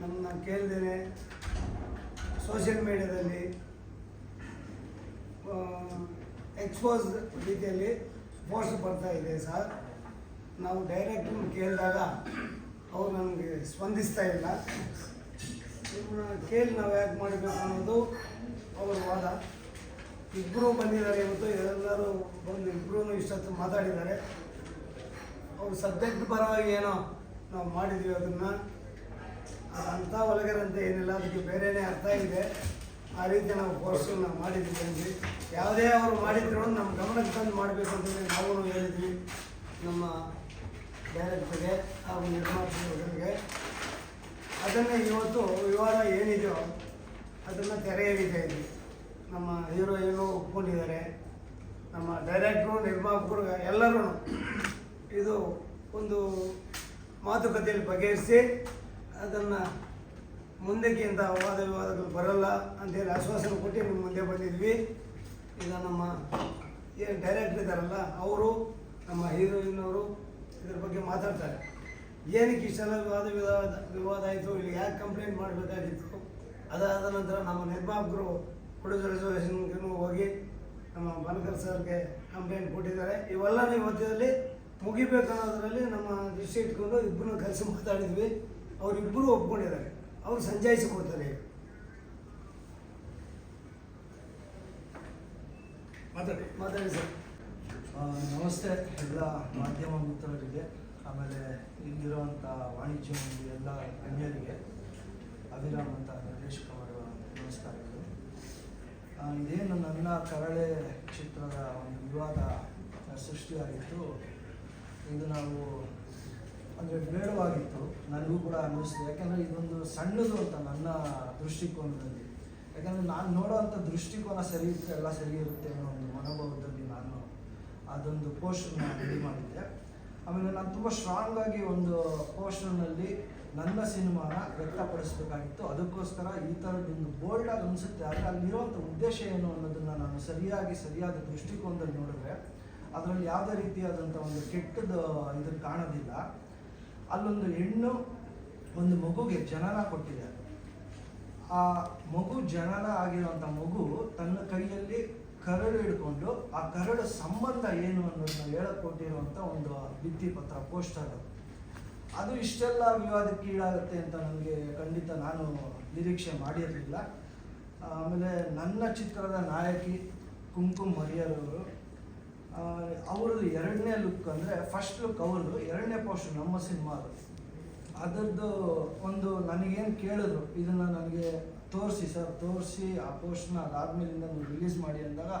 ನಮ್ಮನ್ನ ಕೇಳಿದರೆ ಸೋಷಿಯಲ್ ಮೀಡಿಯಾದಲ್ಲಿ ಎಕ್ಸ್ಪೋಸ್ ರೀತಿಯಲ್ಲಿ ಪೋಸ್ಟ್ ಬರ್ತಾ ಇದೆ ಸರ್. ನಾವು ಡೈರೆಕ್ಟ್ ಕೇಳಿದಾಗ ಅವ್ರು ನಮಗೆ ಸ್ಪಂದಿಸ್ತಾ ಇಲ್ಲ. ನಿಮ್ಮನ್ನ ಕೇಳಿ ನಾವು ಯಾಕೆ ಮಾಡಬೇಕು ಅನ್ನೋದು ಅವ್ರ ವಾದ. ಇಬ್ಬರು ಬಂದಿದ್ದಾರೆ ಇವತ್ತು ಎಲ್ಲರೂ ಬಂದು ಇಬ್ಬರೂ ಇಷ್ಟೊತ್ತು ಮಾತಾಡಿದ್ದಾರೆ. ಅವ್ರ ಸಬ್ಜೆಕ್ಟ್ ಪರವಾಗಿ ಏನೋ ನಾವು ಮಾಡಿದ್ವಿ ಅದನ್ನು. ಅಂಥ ಒಳಗರಂತ ಏನಿಲ್ಲ, ಅದಕ್ಕೆ ಬೇರೆನೇ ಅರ್ಥ ಇದೆ. ಆ ರೀತಿ ನಾವು ಕೋರ್ಸ್ಗಳನ್ನ ಮಾಡಿದ್ದೀವಿ ಅಂದ್ವಿ. ಯಾವುದೇ ಅವರು ಮಾಡಿದ್ರು ನಮ್ಮ ಗಮನಕ್ಕೆ ತಂದು ಮಾಡಬೇಕು ಅಂತೇಳಿ ನಾವು ಹೇಳಿದ್ವಿ. ನಮ್ಮ ಡೈರೆಕ್ಟರ್ಗೆ ಹಾಗೂ ನಿರ್ಮಾಪಕರಿಗೆ. ಅದನ್ನು ಇವತ್ತು ವಿವಾದ ಏನಿದೆಯೋ ಅದನ್ನು ತೆರೆ ಎಳಿತಾ ಇದ್ವಿ ನಮ್ಮ ಹೀರೋಯಿನು ಒಪ್ಕೊಂಡಿದ್ದಾರೆ. ನಮ್ಮ ಡೈರೆಕ್ಟ್ರು, ನಿರ್ಮಾಪಕರು ಎಲ್ಲರೂ ಇದು ಒಂದು ಮಾತುಕತೆಯಲ್ಲಿ ಬಗೆಹರಿಸಿ ಅದನ್ನು ಮುಂದಕ್ಕಿಂತ ವಾದ ವಿವಾದಗಳು ಬರಲ್ಲ ಅಂತೇಳಿ ಆಶ್ವಾಸನೆ ಕೊಟ್ಟು ನಿಮ್ಮ ಮುಂದೆ ಬಂದಿದ್ವಿ. ಈಗ ನಮ್ಮ ಏನು ಡೈರೆಕ್ಟರ್ ಇದ್ದಾರಲ್ಲ, ಅವರು ನಮ್ಮ ಹೀರೋಯಿನ್ ಅವರು ಇದ್ರ ಬಗ್ಗೆ ಮಾತಾಡ್ತಾರೆ. ಏನಕ್ಕೆ ಇಷ್ಟೆಲ್ಲ ವಿವಾದ ವಿವಾದ ವಿವಾದ ಆಯಿತು, ಇಲ್ಲಿ ಯಾಕೆ ಕಂಪ್ಲೇಂಟ್ ಮಾಡಬೇಕಾಗಿತ್ತು? ಅದಾದ ನಂತರ ನಮ್ಮ ನಿರ್ಮಾಪಕರು ಪ್ರೊಡ್ಯೂಸರ್ ಅಸೋಸಿಯೇಷನ್ಗೂ ಹೋಗಿ ನಮ್ಮ ಬನಕರ್ ಸರ್ಗೆ ಕಂಪ್ಲೇಂಟ್ ಕೊಟ್ಟಿದ್ದಾರೆ. ಇವೆಲ್ಲ ಇವತ್ತಿನಲ್ಲಿ ಮುಗಿಬೇಕು ಅನ್ನೋದರಲ್ಲಿ ನಮ್ಮ ದೃಷ್ಟಿ ಇಟ್ಕೊಂಡು ಇಬ್ಬರನ್ನ ಕರೆಸಿ ಮಾತಾಡಿದ್ವಿ. ಅವರಿಬ್ಬರು ಒಪ್ಕೊಂಡಿದ್ದಾರೆ. ಅವ್ರು ಸಂಜಾಯಿಸಿ ಕೊಡ್ತಾರೆ ಮಾತಾಡಿ. ಮಾತಾಡಿ ಸರ್. ನಮಸ್ತೆ. ಎಲ್ಲ ಮಾಧ್ಯಮ ಮಿತ್ರರಿಗೆ ಆಮೇಲೆ ಇಲ್ಲಿರುವಂಥ ವಾಣಿಜ್ಯ ಮಂದಿ ಎಲ್ಲ ಗಣ್ಯರಿಗೆ ಅಭಿರಾಮ್ ಅಂತ ನಿರ್ದೇಶಕ ಕುಮಾರ್ ನಮಸ್ಕಾರಗಳು. ಆ, ಇದೇನು ನನ್ನ ಕರಳೆ ಚಿತ್ರದ ಒಂದು ವಿವಾದ ಸೃಷ್ಟಿಯಾಗಿತ್ತು. ಇದು ನಾವು ಅಂದರೆ ಬೇಡವಾಗಿತ್ತು ನನಗೂ ಕೂಡ ಅನ್ನಿಸ್ತು. ಯಾಕೆಂದರೆ ಇದೊಂದು ಸಣ್ಣದು ಅಂತ ನನ್ನ ದೃಷ್ಟಿಕೋನದಲ್ಲಿ. ಯಾಕಂದರೆ ನಾನು ನೋಡೋವಂಥ ದೃಷ್ಟಿಕೋನ ಸರಿ ಎಲ್ಲ ಸರಿ ಇರುತ್ತೆ ಅನ್ನೋ ಒಂದು ಮನೋಭಾವದಲ್ಲಿ ನಾನು ಅದೊಂದು ಪೋಸ್ಟನ್ನು ರೆಡಿ ಮಾಡಿದ್ದೆ. ಆಮೇಲೆ ನಾನು ತುಂಬ ಸ್ಟ್ರಾಂಗ್ ಆಗಿ ಒಂದು ಪೋಸ್ಟರ್ನಲ್ಲಿ ನನ್ನ ಸಿನಿಮಾನ ವ್ಯಕ್ತಪಡಿಸಬೇಕಾಗಿತ್ತು. ಅದಕ್ಕೋಸ್ಕರ ಈ ಥರದ್ದೊಂದು ಬೋಲ್ಡಾಗಿ ಅನಿಸುತ್ತೆ, ಆದರೆ ಅಲ್ಲಿರುವಂಥ ಉದ್ದೇಶ ಏನು ಅನ್ನೋದನ್ನು ನಾನು ಸರಿಯಾಗಿ, ಸರಿಯಾದ ದೃಷ್ಟಿಕೋನದಲ್ಲಿ ನೋಡಿದ್ರೆ, ಅದರಲ್ಲಿ ಯಾವುದೇ ರೀತಿಯಾದಂಥ ಒಂದು ಕೆಟ್ಟದ್ದು ಇದನ್ನು ಕಾಣೋದಿಲ್ಲ. ಅಲ್ಲೊಂದು ಹೆಣ್ಣು ಒಂದು ಮಗುಗೆ ಜನನ ಕೊಟ್ಟಿದೆ. ಆ ಮಗು ಜನನ ಆಗಿರುವಂಥ ಮಗು ತನ್ನ ಕೈಯಲ್ಲಿ ಕರಡು ಹಿಡ್ಕೊಂಡು ಆ ಕರಡು ಸಂಬಂಧ ಏನು ಅನ್ನೋದನ್ನ ಹೇಳಕ್ ಒಂದು ಭಿತ್ತಿ ಪತ್ರ ಪೋಸ್ಟರ್. ಅದು ಇಷ್ಟೆಲ್ಲ ವಿವಾದಕ್ಕೆ ಈಡಾಗುತ್ತೆ ಅಂತ ನನಗೆ ಖಂಡಿತ ನಾನು ನಿರೀಕ್ಷೆ ಮಾಡಿರಲಿಲ್ಲ. ಆಮೇಲೆ ನನ್ನ ಚಿತ್ರದ ನಾಯಕಿ ಕುಂಕುಮ್ ಹರಿಯರವರು ಅವ್ರದ್ದು ಎರಡನೇ ಲುಕ್ ಅಂದರೆ ಫಸ್ಟ್ ಲುಕ್ ಅವ್ರದ್ದು, ಎರಡನೇ ಪೋಸ್ಟ್ ನಮ್ಮ ಸಿನಿಮಾದು ಅದರದ್ದು ಒಂದು ನನಗೇನು ಕೇಳಿದ್ರು, ಇದನ್ನು ನನಗೆ ತೋರಿಸಿ ಸರ್ ತೋರಿಸಿ ಆ ಪೋಸ್ಟ್ನ ಅದಾದ್ಮೇಲಿಂದ ನೀವು ರಿಲೀಸ್ ಮಾಡಿ ಅಂದಾಗ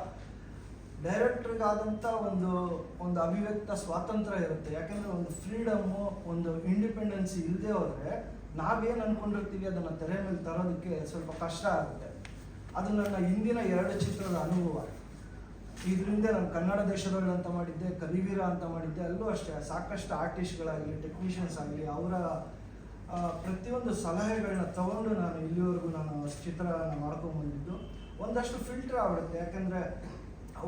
ಡೈರೆಕ್ಟ್ರಿಗಾದಂಥ ಒಂದು ಒಂದು ಅಭಿವ್ಯಕ್ತ ಸ್ವಾತಂತ್ರ್ಯ ಇರುತ್ತೆ. ಯಾಕೆಂದರೆ ಒಂದು ಫ್ರೀಡಮ್ಮು ಒಂದು ಇಂಡಿಪೆಂಡೆನ್ಸಿ ಇಲ್ಲದೆ ಹೋದರೆ ನಾವೇನು ಅಂದ್ಕೊಂಡಿರ್ತೀವಿ ಅದನ್ನು ತೆರೆ ಮೇಲೆ ತರೋದಕ್ಕೆ ಸ್ವಲ್ಪ ಕಷ್ಟ ಆಗುತ್ತೆ. ಅದು ನನ್ನ ಹಿಂದಿನ ಎರಡು ಚಿತ್ರದ ಅನುಭವ. ಇದರಿಂದ ನಾನು ಕನ್ನಡ ದೇಶದವರು ಅಂತ ಮಾಡಿದ್ದೆ ಕಲಿವೀರ ಅಂತ ಮಾಡಿದ್ದೆ, ಅಲ್ಲೂ ಅಷ್ಟೇ, ಸಾಕಷ್ಟು ಆರ್ಟಿಸ್ಟ್ಗಳಾಗಲಿ, ಟೆಕ್ನಿಷಿಯನ್ಸ್ ಆಗಲಿ, ಅವರ ಪ್ರತಿಯೊಂದು ಸಲಹೆಗಳನ್ನ ತಗೊಂಡು ನಾನು ಇಲ್ಲಿವರೆಗೂ ನಾನು ಚಿತ್ರಗಳನ್ನ ಮಾಡ್ಕೊಂಡ್ಬಂದಿದ್ದು ಒಂದಷ್ಟು ಫಿಲ್ಟರ್ ಆಗ್ಬಿಡುತ್ತೆ ಯಾಕಂದರೆ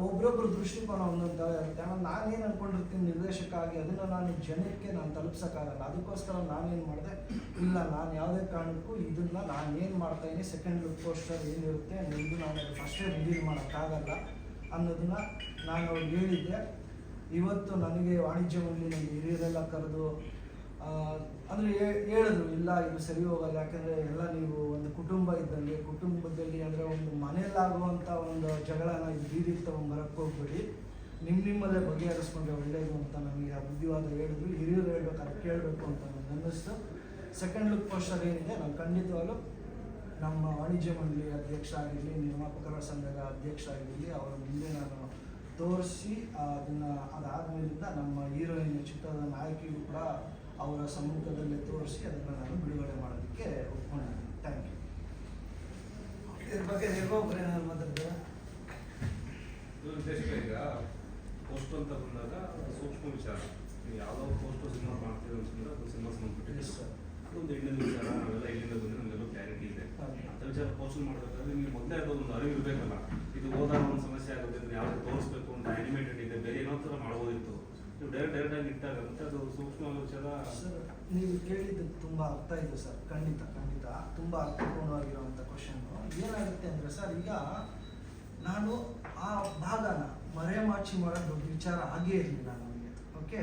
ಒಬ್ರೊಬ್ರ ದೃಷ್ಟಿಕೋನ ಒಂದೊಂದು ಇರುತ್ತೆ ಆಮೇಲೆ ನಾನೇನು ಅಂದ್ಕೊಂಡಿರ್ತೀನಿ ನಿರ್ದೇಶಕ ಆಗಿ ಅದನ್ನು ನಾನು ಜನಕ್ಕೆ ನಾನು ತಲುಪ್ಸೋಕ್ಕಾಗಲ್ಲ. ಅದಕ್ಕೋಸ್ಕರ ನಾನೇನು ಮಾಡಿದೆ, ಇಲ್ಲ, ನಾನು ಯಾವುದೇ ಕಾರಣಕ್ಕೂ ಇದನ್ನು ನಾನು ಏನು ಮಾಡ್ತಾಯಿದ್ದೀನಿ ಸೆಕೆಂಡ್ ಲುಕ್ ಪೋಸ್ಟರ್ ಏನಿರುತ್ತೆ ಇದು ನಾನು ಫಸ್ಟೇ ರಿವೀಲ್ ಮಾಡೋಕ್ಕಾಗಲ್ಲ. ಅನ್ನೋದನ್ನ ನಾನು ಅವ್ರಿಗೆ ಹೇಳಿದ್ದೆ. ಇವತ್ತು ನನಗೆ ವಾಣಿಜ್ಯ ಮಂಡಳಿ ನನ್ನ ಹಿರಿಯರೆಲ್ಲ ಕರೆದು ಅಂದರೆ ಹೇಳಿದ್ರು, ಇಲ್ಲ, ಇದು ಸರಿ ಹೋಗಲ್ಲ, ಯಾಕಂದರೆ ಎಲ್ಲ ನೀವು ಒಂದು ಕುಟುಂಬ ಇದ್ದಲ್ಲಿ ಕುಟುಂಬದಲ್ಲಿ ಅಂದರೆ ಒಂದು ಮನೆಯಲ್ಲಾಗುವಂಥ ಒಂದು ಜಗಳನ ಇದು ತಗೊಂಡು ಬರಕ್ಕೆ ಹೋಗ್ಬೇಡಿ. ನಿಮ್ಮ ನಿಮ್ಮಲ್ಲೇ ಬಗೆಹರಿಸ್ಕೊಂಡ್ರೆ ಒಳ್ಳೆಯದು ಅಂತ ನನಗೆ ಆ ಬುದ್ಧಿವಾದ ಹೇಳಿದ್ರು. ಹಿರಿಯರು ಹೇಳ್ಬೇಕಾದ್ರೆ ಕೇಳಬೇಕು ಅಂತ ನನಗೆ ಅನ್ನಿಸ್ತು ಸೆಕೆಂಡ್ ಲುಕ್ ಪೋಸ್ಟರ್ ಏನಿದೆ, ನಾನು ಖಂಡಿತವಾಗ್ಲೂ ನಮ್ಮ ವಾಣಿಜ್ಯ ಮಂಡಳಿ ಅಧ್ಯಕ್ಷ ಆಗಿರಲಿ ನಿರ್ಮಾಪಕರ ಸಂಘದ ಅಧ್ಯಕ್ಷ ಆಗಿರಲಿ ಅವರ ಮುಂದೆ ನಾನು ತೋರಿಸಿ ಅದನ್ನು ಅದಾದಮೇಲಿಂದ ನಮ್ಮ ಹೀರೋಯಿನ್ ಚಿತ್ರದ ನಾಯಕಿಗೂ ಕೂಡ ಅವರ ಸಮ್ಮುಖದಲ್ಲೇ ತೋರಿಸಿ ಅದನ್ನು ನಾನು ಬಿಡುಗಡೆ ಮಾಡೋದಕ್ಕೆ ಒಪ್ಕೊಂಡಿದ್ದೀನಿ. ಥ್ಯಾಂಕ್ ಯು ಇದ್ರ ಬಗ್ಗೆ ನಿರ್ಮಾಪಕರು ಏನಾದ್ರು ಮಾತಾಡ್ತಾರೆ? ಈಗ ಪೋಸ್ಟ್ ಅಂತ ಬಂದಾಗ ಸೂಕ್ಷ್ಮ ವಿಚಾರ. ಯಾವುದೋ ಪೋಸ್ಟ್ ಸಿನಿಮಾ ಮಾಡ್ತೀವಿ ಅಂತಂದ್ರೆ ಅದು ಸಿನಿಮಾ ಸಂಬಂಧಪಟ್ಟಿದೆ ಅದೊಂದು ಹೆಣ್ಣಿನ ವಿಚಾರ ನಾವೆಲ್ಲ ಇಲ್ಲಿಂದ ಬಂದ್ರೆ ನಮಗೆಲ್ಲ ಕ್ಲಾರಿಟಿ ಇದೆ. ಅಂಥ ಅಂತ ವಿಚಾರ ಪೋಸ್ಟ್ ಮಾಡಬೇಕಾದ್ರೆ ನಿಮಗೆ ಮೊದಲೇ ಒಂದು ಅರಿವು ಇರಬೇಕಲ್ಲ. ಇದು ಹೋದಾಗ ಒಂದು ಸಮಸ್ಯೆ ಆಗುತ್ತೆ ಅಂದ್ರೆ ಯಾವ್ದು ತೋರಿಸ್ಬೇಕು ಅಂತ ಅನಿಮೇಟೆಡ್ ಇದೆ ಬೇರೆ ಏನೋ ಥರ ಮಾಡ್ಬೋದಿತ್ತು. ನೀವು ಡೈರೆಕ್ಟ್ ಡೈರೆಕ್ಟ್ ಆಗಿ ಇಟ್ಟಾಗ ಮತ್ತೆ ಅದು ಸೂಕ್ಷ್ಮ ವಿಚಾರ ಸರ್ ನೀವು ಕೇಳಿದ್ದು ತುಂಬ ಅರ್ಥ ಇದೆ ಸರ್. ಖಂಡಿತ ಖಂಡಿತ. ತುಂಬ ಅರ್ಥಪೂರ್ಣವಾಗಿರುವಂಥ ಕ್ವಶನ್ ಏನಾಗುತ್ತೆ ಅಂದರೆ ಸರ್ ಈಗ ನಾನು ಆ ಭಾಗನ ಮರೆಮಾಚಿ ಮಾಡೋದು ವಿಚಾರ ಆಗೇ ಇರಲಿಲ್ಲ ನನಗೆ ಓಕೆ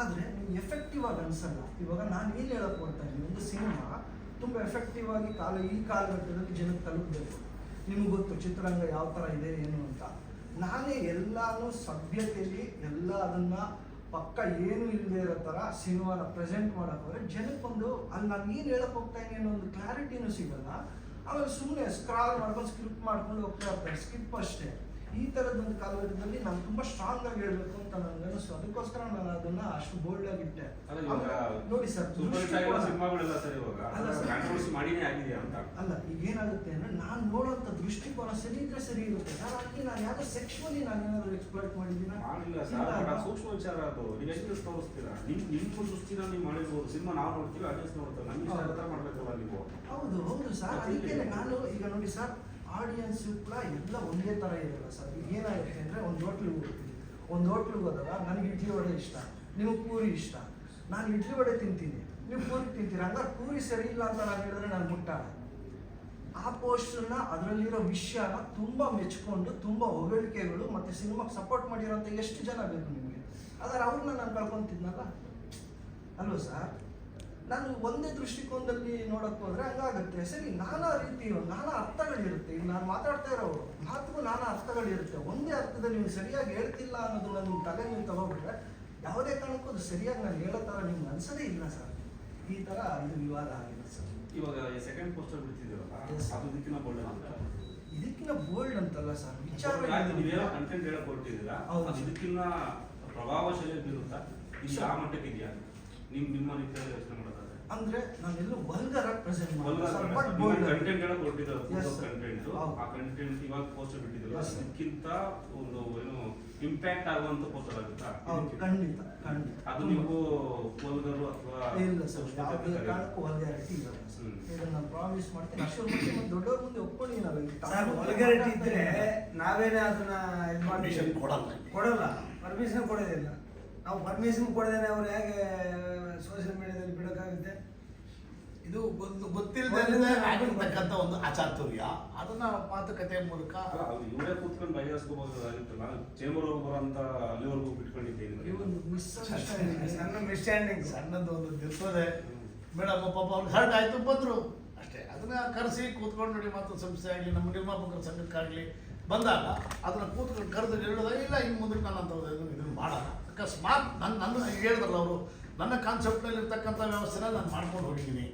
ಆದರೆ ಎಫೆಕ್ಟಿವ್ ಆಗಿ ಅನ್ಸಲ್ಲ. ಇವಾಗ ನಾನು ಏನು ಹೇಳಕ್ ಹೋಗ್ತಾ ಇದ್ದೀನಿ, ಒಂದು ಸಿನಿಮಾ ತುಂಬ ಎಫೆಕ್ಟಿವ್ ಆಗಿ ಕಾಲ, ಈ ಕಾಲಘಟ್ಟದಲ್ಲಿ ಜನಕ್ಕೆ ತಲುಪಬೇಕು. ನಿಮ್ಗೆ ಗೊತ್ತು ಚಿತ್ರರಂಗ ಯಾವ ಥರ ಇದೆ, ಏನು ಅಂತ. ನಾನೇ ಎಲ್ಲಾನು ಸಭ್ಯತೆಯಲ್ಲಿ ಎಲ್ಲ ಅದನ್ನ ಪಕ್ಕ ಏನು ಇಲ್ಲದೆ ಇರೋ ಥರ ಸಿನಿಮಾನ ಪ್ರೆಸೆಂಟ್ ಮಾಡಕ್ ಹೋದ್ರೆ ಜನಕ್ಕೊಂದು ಅಲ್ಲಿ ನಾನು ಏನು ಹೇಳಕ್ ಹೋಗ್ತಾ ಇದ್ದೀನಿ ಅನ್ನೋ ಒಂದು ಕ್ಲಾರಿಟಿನೂ ಸಿಗಲ್ಲ. ಆಮೇಲೆ ಸುಮ್ಮನೆ ಸ್ಕ್ರಾಲ್ ಮಾಡ್ಕೊಂಡು ಸ್ಕ್ರಿಪ್ಟ್ ಮಾಡ್ಕೊಂಡು ಹೋಗ್ತಾ ಇರ್ತಾರೆ ಸ್ಕಿಪ್ ಅಷ್ಟೇ. ಈ ಥರದ ಒಂದು ಕಾಲಘಟ್ಟದಲ್ಲಿ ನಾನು ತುಂಬಾ ಸ್ಟ್ರಾಂಗ್ ಆಗಿ ಹೇಳ್ಬೇಕು ಅಂತ ನನಗೆ ಅನಿಸ್ತು ಅದಕ್ಕೋಸ್ಕರ ನಾನು ಅದನ್ನ ಅಷ್ಟು ಬೋಲ್ಡ್ ಆಗಿ ಇಟ್ಟೆ. ಅಲ್ಲ ಇವಾಗ ಆಮೇಲೆ ನೋಡಿ ಸರ್ ಅಲ್ಲ ಈಗ ಏನಾಗುತ್ತೆ ಅಂದ್ರೆ ನಾನು ನೋಡುವಂತ ದೃಷ್ಟಿಕೋನ ಸರಿ ಇದ್ರೆ ಸರಿ ಇರುತ್ತೆ. ಸರ್ ಅದಕ್ಕೆ ನಾನು ಯಾವ್ದೋ ಸೆಕ್ಷುವಲಿ ನಾನು ಏನಾದ್ರು ಎಕ್ಸ್ಪ್ಲೋರ್ ಮಾಡಿದ್ದೀನಿ? ಸೂಕ್ಷ್ಮ ವಿಚಾರ ಅದು. ನೀವು ಎಷ್ಟು ತೋರಿಸ್ತೀರಾ? ನಿಮ್ ನಿಮ್ಮ ದೃಷ್ಟಿನ ನೀವು ಮಾಡಿರ್ಬೋದು. ಸಿನಿಮಾ ನಾವು ನೋಡ್ತೀವಿ ಅಡ್ಜಸ್ಟ್ ನೋಡ್ತೀವಿ ನಮ್ಗೆ ಮಾಡ್ಬೇಕಲ್ಲ ನೀವು. ಹೌದು ಹೌದು ಸರ್. ಅದಕ್ಕೆ ನಾನು ಈಗ ನೋಡಿ ಸರ್ ಆಡಿಯನ್ಸ್ ಕೂಡ ಎಲ್ಲ ಒಂದೇ ಥರ ಇರಲ್ಲ ಸರ್. ಏನಾಗುತ್ತೆ ಅಂದರೆ ಒಂದು ಹೋಟ್ಲಿಗೆ ಹೋಗ್ತೀವಿ ಒಂದು ಹೋಟ್ಲಿಗೆ ಹೋದಾಗ ನನಗೆ ಇಡ್ಲಿ ವಡೆ ಇಷ್ಟ. ನಿಮಗೆ ಪೂರಿ ಇಷ್ಟ. ನಾನು ಇಡ್ಲಿ ವಡೆ ತಿಂತೀನಿ. ನೀವು ಪೂರಿ ತಿಂತೀರ? ಹಂಗ ಪೂರಿ ಸರಿ ಇಲ್ಲ ಅಂತ ನಾನು ಹೇಳಿದ್ರೆ ನಾನು ಮುಟ್ಟಾಳ. ಆ ಪೋಸ್ಟರ್ನ ಅದರಲ್ಲಿರೋ ವಿಷಯನ ತುಂಬ ಮೆಚ್ಕೊಂಡು, ತುಂಬ ಹೊಗಳಿಕೆಗಳು ಮತ್ತು ಸಿನಿಮಾಗೆ ಸಪೋರ್ಟ್ ಮಾಡಿರೋಂಥ ಎಷ್ಟು ಜನ ಬೇಕು ನಿಮಗೆ? ಆದರೆ ಅವ್ರನ್ನ ನಾನು ಕಳ್ಕೊಂತಿದ್ನಲ್ಲ ಅಲ್ವಾ ಸರ್? ನಾನು ಒಂದೇ ದೃಷ್ಟಿಕೋನದಲ್ಲಿ ನೋಡಕ್ ಹೋದ್ರೆ ಹಂಗಾಗುತ್ತೆ. ಸರಿ ನಾನಾ ರೀತಿ ನಾನಾ ಅರ್ಥಗಳಿರುತ್ತೆ. ಈಗ ನಾನು ಮಾತಾಡ್ತಾ ಇರೋರು ಮಾತುಗೂ ನಾನಾ ಅರ್ಥಗಳಿರುತ್ತೆ. ಒಂದೇ ಅರ್ಥದಲ್ಲಿ ನೀವು ಸರಿಯಾಗಿ ಹೇಳ್ತಿಲ್ಲ ಅನ್ನೋದನ್ನ ನಿಮ್ಮ ತಲೆ ನೀವು ತಗೋಬಿಟ್ರೆ ಯಾವುದೇ ಕಾರಣಕ್ಕೂ ಅದು ಸರಿಯಾಗಿ ನಾನು ಹೇಳೋ ಥರ ನಿಮ್ಗೆ ಅನ್ಸೋದೇ ಇಲ್ಲ ಸರ್. ಈ ಥರ ಇದು ವಿವಾದ ಆಗಿದೆ ಸರ್. ಇವಾಗ ಸೆಕೆಂಡ್ ಪೋಸ್ಟರ್ ಬಿಡ್ತಿದ್ದೀರಲ್ಲ Yes. ಅದು ಇದಕ್ಕಿಂತ ಬೋಲ್ಡ್ ಅಂತ. ಇದಕ್ಕಿಂತ ಬೋಲ್ಡ್ ಅಂತಲ್ಲ ಸರ್. ವಿಚಾರ ನೀವೇನೋ ಕಂಟೆಂಟ್ ಹೇಳಕ್ ಹೊರಟಿದ್ದೀರಾ ಹೌದು. ಪ್ರಭಾವಶಾಲಿ ಬೀರುತ್ತಾ ಇದು ಆ ಮಟ್ಟಕ್ಕೆ ಇದೆಯಾ? ನಿಮ್ ನಿಮ್ಮ ರೀತಿಯಲ್ಲಿ ಯೋಚನೆ ಅಂದ್ರೆ ನಾನೆಲ್ಲೂ ವಲ್ಗರ್ ಪ್ರೆಸೆಂಟ್ ಕಂಟೆಂಟ್ ಹೊರಟಿದ್ದಾರೆ Yes, ಕಂಟೆಂಟ್ ಆ ಕಂಟೆಂಟ್ ಇವಾಗ ಪೋಸ್ಟರ್ ಬಿಟ್ಟಿದ್ರು Yes, ಅದಕ್ಕಿಂತ ಒಂದು ಏನು ಇಂಪ್ಯಾಕ್ಟ್ ಆಗುವಂತ ಪೋಸ್ಟರ್ ಆಗುತ್ತಾ? ಖಂಡಿತ ಖಂಡಿತ. ಅದು ನೀವು ಪೋಲ್ಗರು ಅಥವಾ ಇಲ್ಲ ಸರ್ ಯಾವುದೇ ಕಾರಣಕ್ಕೂ ವಲ್ಗ್ಯಾರಿಟಿ ಇರಲ್ಲ ಸರ್. ಇದನ್ನ ನಾನು ಪ್ರಾಮಿಸ್ ಮಾಡ್ತೀನಿ. ಅಷ್ಟರ ಮುಂದೆ ಮತ್ತೆ ದೊಡ್ಡವ್ರ ಮುಂದೆ ಒಪ್ಕೊಂಡು ನಾವು ತಪ್ಪು ಇದ್ರೆ ನಾವೇನೇ ಅದನ್ನ ಇದು Permission ಕೊಡಲ್ಲ. ಕೊಡಲ್ಲ. ಪರ್ಮಿಷನ್ ಕೊಡೋದಿಲ್ಲ. ನಾವು ಪರ್ಮಿಷನ್ ಕೊಡದೇನೆ ಅವ್ರು ಹೇಗೆ ಸೋಷಿಯಲ್ ಮೀಡಿಯಾದಲ್ಲಿ ಬಿಡೋಕ್ಕಾಗುತ್ತೆ? ಇದು ಗೊತ್ತು ಗೊತ್ತಿಲ್ಲದೆ ಆಗಿರ್ತಕ್ಕಂಥ ಗೊತ್ತಿಲ್ಲದೆ ಒಂದು ಅಚಾತುರ್ಯ. ಅದನ್ನ ಮಾತುಕತೆ ಮೂಲಕ ಇವರೇ ಕೂತ್ಕೊಂಡು ಬಗೆಹರಿಸ್ಕೋಬಹುದಾಗಿತ್ತು ನಾನು ಚೇಂಬರ್ ಬರೋಂತ ಅಲ್ಲಿವರೆಗೂ ಬಿಟ್ಕೊಂಡಿದ್ದೇನೆ. ಸಣ್ಣ ಮಿಸ್ಟ್ಯಾಂಡಿಂಗ್ ಸಣ್ಣದು ಒಂದು ದಿವಸದೆ ಮೇಡಮ್ ಪಾಪ ಅವ್ರಿಗೆ ಹರ್ಟ್ ಆಯ್ತು ಬಂದ್ರು. ಅಷ್ಟೇ. ಅದನ್ನ ಕರೆಸಿ ಕೂತ್ಕೊಂಡು ನೋಡಿ ಮಾತು ಸಂಸ್ಥೆ ಆಗಲಿ ನಮ್ಮ ನಿರ್ಮಾಪಕರ ಸಂಘಕ್ಕಾಗಲಿ. ಬಂದಾಗ ಅದನ್ನ ಕೂತ್ಕೊಂಡು ಕರೆದು ಹೇಳಿದಾಗ ಇಲ್ಲ ಹಿಂಗೆ ಮುಂದಕ್ಕೆ ನಾನು ಅಂತ ಇದನ್ನು ಮಾಡಲ್ಲ ಅಕಸ್ಮಾತ್ ನನ್ನ ನನ್ನ ಹೇಳಿದ್ರಲ್ಲ ಅವರು ನನ್ನ ಕಾನ್ಸೆಪ್ಟ್ನಲ್ಲಿ ಇರ್ತಕ್ಕಂಥ ವ್ಯವಸ್ಥೆನ ನಾನು ಮಾಡ್ಕೊಂಡು ಹೋಗಿದ್ದೀನಿ.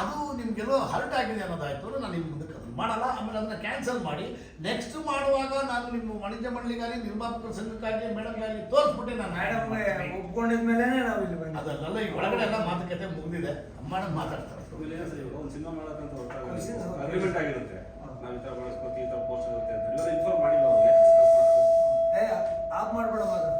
ಅದು ನಿಮ್ಗೆಲ್ಲೋ ಹರ್ಟ್ ಆಗಿದೆ ಅನ್ನೋದಾಯ್ತು ಅಂದ್ರೆ ನಾನು ನಿಮ್ಮ ಮುಂದಕ್ಕೆ ಅದನ್ನು ಮಾಡಲ್ಲ. ಆಮೇಲೆ ಅದನ್ನ ಕ್ಯಾನ್ಸಲ್ ಮಾಡಿ ನೆಕ್ಸ್ಟ್ ಮಾಡುವಾಗ ನಾನು ನಿಮ್ಮ ವಾಣಿಜ್ಯ ಮಂಡಳಿಗಾಗಿ ನಿರ್ಮಾಪಕರ ಸಂಘಕ್ಕಾಗಿ ಮೇಡಮ್ಗಾಗಿ ತೋರಿಸ್ಬಿಟ್ಟೆ ನಾನು ಮೇಡಮ್ ಒಪ್ಕೊಂಡಿದ್ಮೇಲೆ ನಾವು ಇಲ್ಲಿ ಬಂದ ಅದನ್ನೆಲ್ಲ ಈ ಒಳಗಡೆ ಎಲ್ಲ ಮಾತುಕತೆ ಮುಗಿದಿದೆ. ಮೇಡಮ್ ಮಾತಾಡ್ತಾರೆ. ಒಂದು ಸಿನಿಮಾ ಮಾಡೋಕ್ಕಂತ. ಅಗ್ರಿಮೆಂಟ್ ಆಗಿರುತ್ತೆ. ನಾವು ಈ ಥರ ಬಳಸ್ಕೊತೀವಿ ಈ ಥರ ಪೋಸ್ಟ್ ಇರುತ್ತೆ ಅಂತ. ಇನ್ಫಾರ್ಮ್ ಮಾಡಿಲ್ಲ ಅವ್ರಿಗೆ? ಏ ಆಫ್ ಮಾಡ್ಬೇಡ ಅದು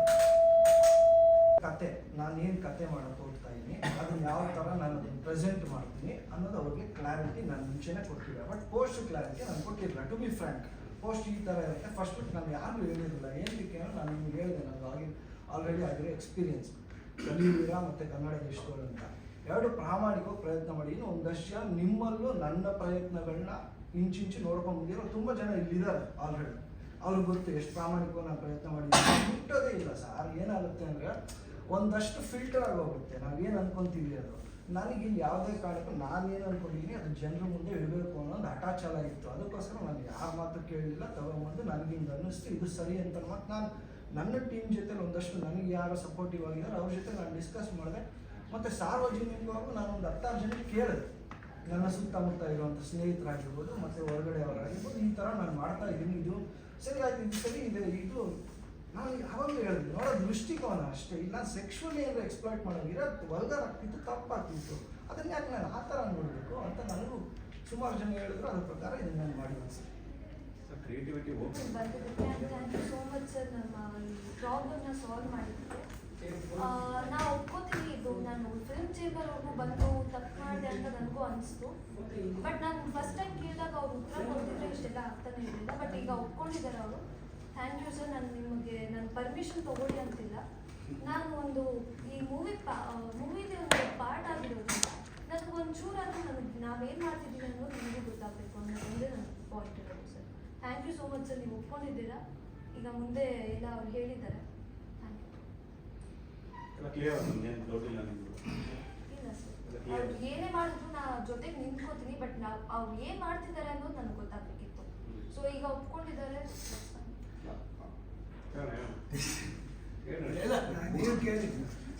ಕತೆ, ನಾನು ಏನು ಕತೆ ಮಾಡಕ್ ಹೋಗ್ತಾ ಇದ್ದೀನಿ ಅದನ್ನ ಯಾವ ಥರ ನಾನು ಅದನ್ನ ಪ್ರೆಸೆಂಟ್ ಮಾಡ್ತೀನಿ ಅನ್ನೋದು ಅವ್ರಿಗೆ ಕ್ಲಾರಿಟಿ ನಾನು ಮುಂಚೆನೇ ಕೊಟ್ಟಿಲ್ಲ. ಬಟ್ ಪೋಸ್ಟ್ ಕ್ಲಾರಿಟಿ ನಾನು ಕೊಟ್ಟಿಲ್ಲ ಟು ಬಿ ಫ್ರ್ಯಾಂಕ್ ಪೋಸ್ಟ್ ಈ ಥರ ಇರುತ್ತೆ. ಫಸ್ಟ್ ನಾನು ಯಾರು ಹೇಳಿರಲಿಲ್ಲ ಏನಕ್ಕೆ ನಾನು ನಿಮ್ಗೆ ಹೇಳಿದೆ. ನಾನು ಆಗಿ ಆಲ್ರೆಡಿ ಆಗಿರೋ ಎಕ್ಸ್ಪೀರಿಯನ್ಸ್ ಕಲಿಯುವಿರ ಮತ್ತು ಕನ್ನಡ ದೇಶಗಳು ಅಂತ. ಎರಡು ಪ್ರಾಮಾಣಿಕವಾಗಿ ಪ್ರಯತ್ನ ಮಾಡಿ. ಇನ್ನು ಜನ ನಿಮ್ಮಲ್ಲೂ ನನ್ನ ಪ್ರಯತ್ನಗಳನ್ನ ಇಂಚಿಂಚು ನೋಡ್ಕೊಂಡು ಬಂದಿರೋ ತುಂಬ ಜನ ಇಲ್ಲಿದ್ದಾರೆ ಆಲ್ರೆಡಿ ಅವ್ರಿಗೆ ಗೊತ್ತು ಎಷ್ಟು ಪ್ರಾಮಾಣಿಕವಾಗಿ ನಾನು ಪ್ರಯತ್ನ ಮಾಡಿದ್ದೀವಿ. ಮುಟ್ಟೋದೇ ಇಲ್ಲ ಸರ್, ಏನಾಗುತ್ತೆ ಅಂದರೆ ಒಂದಷ್ಟು ಫಿಲ್ಟರ್ ಆಗೋಗುತ್ತೆ. ನಾವೇನು ಅನ್ಕೊಂತೀವಿ ಅದು? ನನಗೆ ಇಲ್ಲಿ ಯಾವುದೇ ಕಾರಣಕ್ಕೂ ನಾನೇನು ಅನ್ಕೊಂಡಿದ್ದೀನಿ, ಅದು ಜನರ ಮುಂದೆ ಇಡಬೇಕು ಅನ್ನೋ ಒಂದು ಹಠಾಚಲ ಇತ್ತು. ಅದಕ್ಕೋಸ್ಕರ ನಾನು ಯಾರ ಮಾತು ಕೇಳಿಲ್ಲ, ತಗೊಂಬಂದು ನನಗೆ ಹಿಂಗೆ ಅನ್ನಿಸ್ತು. ಇದು ಸರಿ ಅಂತ ಮತ್ತು ನಾನು ನನ್ನ ಟೀಮ್ ಜೊತೆ ಒಂದಷ್ಟು ನನಗೆ ಯಾರು ಸಪೋರ್ಟಿವ್ ಆಗಿದ್ದಾರೆ, ಅವ್ರ ಜೊತೆ ನಾನು ಡಿಸ್ಕಸ್ ಮಾಡಿದೆ. ಮತ್ತು ಸಾರ್ವಜನಿಕವಾಗೂ ನಾನು ಒಂದು ಹತ್ತಾರು ಜನಕ್ಕೆ ಕೇಳಿದೆ. ನನ್ನ ಸುತ್ತಮುತ್ತ ಇರುವಂಥ ಸ್ನೇಹಿತರಾಗಿರ್ಬೋದು ಮತ್ತು ಹೊರಗಡೆ ಅವರಾಗಿರ್ಬೋದು ಈ ಥರ ನಾನು ಮಾಡ್ತಾ ಇದ್ದೀನಿ. ಇದು ಸರಿ ಆಯ್ತು ಇದು ಸರಿ ಇದೆ. ಇದು ನಾನು ಯಾವಾಗಲೂ ಹೇಳಿದ್ವಿ ನೋಡೋ ದೃಷ್ಟಿಕೋನ ಅಷ್ಟೇ. ಇಲ್ಲ ಸೆಕ್ಷುವಲಿ ಏನಾದ್ರು ಎಕ್ಸ್ಪ್ಲಾಯ್ಟ್ ಮಾಡೋಂಗಿರೋ ವಲ್ಗರ್ ಆಗ್ತಿತ್ತು ತಪ್ಪಾಗ್ತಿತ್ತು. ಅದನ್ನ ಯಾಕೆ ನಾನು ಆ ಥರ ನೋಡಬೇಕು ಅಂತ ನನಗೂ ಸುಮಾರು ಜನ ಹೇಳಿದ್ರು. ಅದ್ರ ಪ್ರಕಾರ ಇದನ್ನ ನಾನು ಮಾಡಿ ಅನ್ಸುತ್ತೆ ಸರ್ ಕ್ರಿಯೇಟಿವಿಟಿ ಹೋಗಿ ಬಂದಿದ್ದಕ್ಕೆ thank you so much sir ನಮ್ಮ ಪ್ರಾಬ್ಲಮ್ನ ಸಾಲ್ವ್ ಮಾಡಿದ್ದಕ್ಕೆ. ಆ, ನಾ ಒಪ್ಕೋತೀನಿ ಇದು. ನಾನು ಫಿಲ್ಮ್ ಚೇಂಬರ್ವರೆಗೂ ಬಂದು ತಪ್ಪು ಮಾಡಿದೆ ಅಂತ ನನಗೂ ಅನಿಸ್ತು. ಬಟ್ ನಾನು ಫಸ್ಟ್ ಟೈಮ್ ಕೇಳಿದಾಗ ಅವ್ರು ಉತ್ತರ ಕೊಡ್ತಿದ್ರೆ ಇಷ್ಟೆಲ್ಲ ಆಗ್ತಾನೆ ಇರಲಿಲ್ಲ. ಬಟ್ ಈಗ ಒಪ್ಕೊಂಡಿದ್ದಾರೆ ಅವರು. ಥ್ಯಾಂಕ್ ಯು ಸರ್ ನಾನು ನಿಮಗೆ ನಾನು ಪರ್ಮಿಷನ್ ತಗೊಳ್ಳಿ ಅಂತಿಲ್ಲ. ನಾನು ಒಂದು ಈ ಮೂವಿ ಮೂವಿದೆ ಒಂದು ಪಾರ್ಟ್ ಆಗಿರೋದ್ರಿಂದ ನನಗೆ ಒಂಚೂರಾದ್ರೂ ನನಗೆ ನಾವೇನು ಮಾಡ್ತಿದ್ದೀವಿ ಅನ್ನೋದು ನಿಮಗೆ ಗೊತ್ತಾಗಬೇಕು ಅನ್ನೋದು ಒಂದೇ ನನ್ನ ಪಾಯಿಂಟ್ ಇರೋದು sir thank you so much sir ನೀವು ಒಪ್ಕೊಂಡಿದ್ದೀರಾ? ಈಗ ಮುಂದೆ ಎಲ್ಲ ಅವ್ರು ಹೇಳಿದ್ದಾರೆ. ಕ್ಲಿಯರ್ ಏನು ಡೌಟ್ ಇಲ್ಲ ನಿಮ್ದು. ಅವ್ರು ಏನೇ ಮಾಡಿದ್ರು ನಾ ಜೊತೆಗೆ ನಿಂತ್ಕೋತೀನಿ ಬಟ್ ನಾವು ಅವ್ರು ಏನು ಮಾಡ್ತಿದ್ದಾರೆ ಅನ್ನೋದು ನನಗೆ ಗೊತ್ತಾಗಬೇಕಿತ್ತು. ಸೊ ಈಗ ಒಪ್ಕೊಂಡಿದ್ದಾರೆ.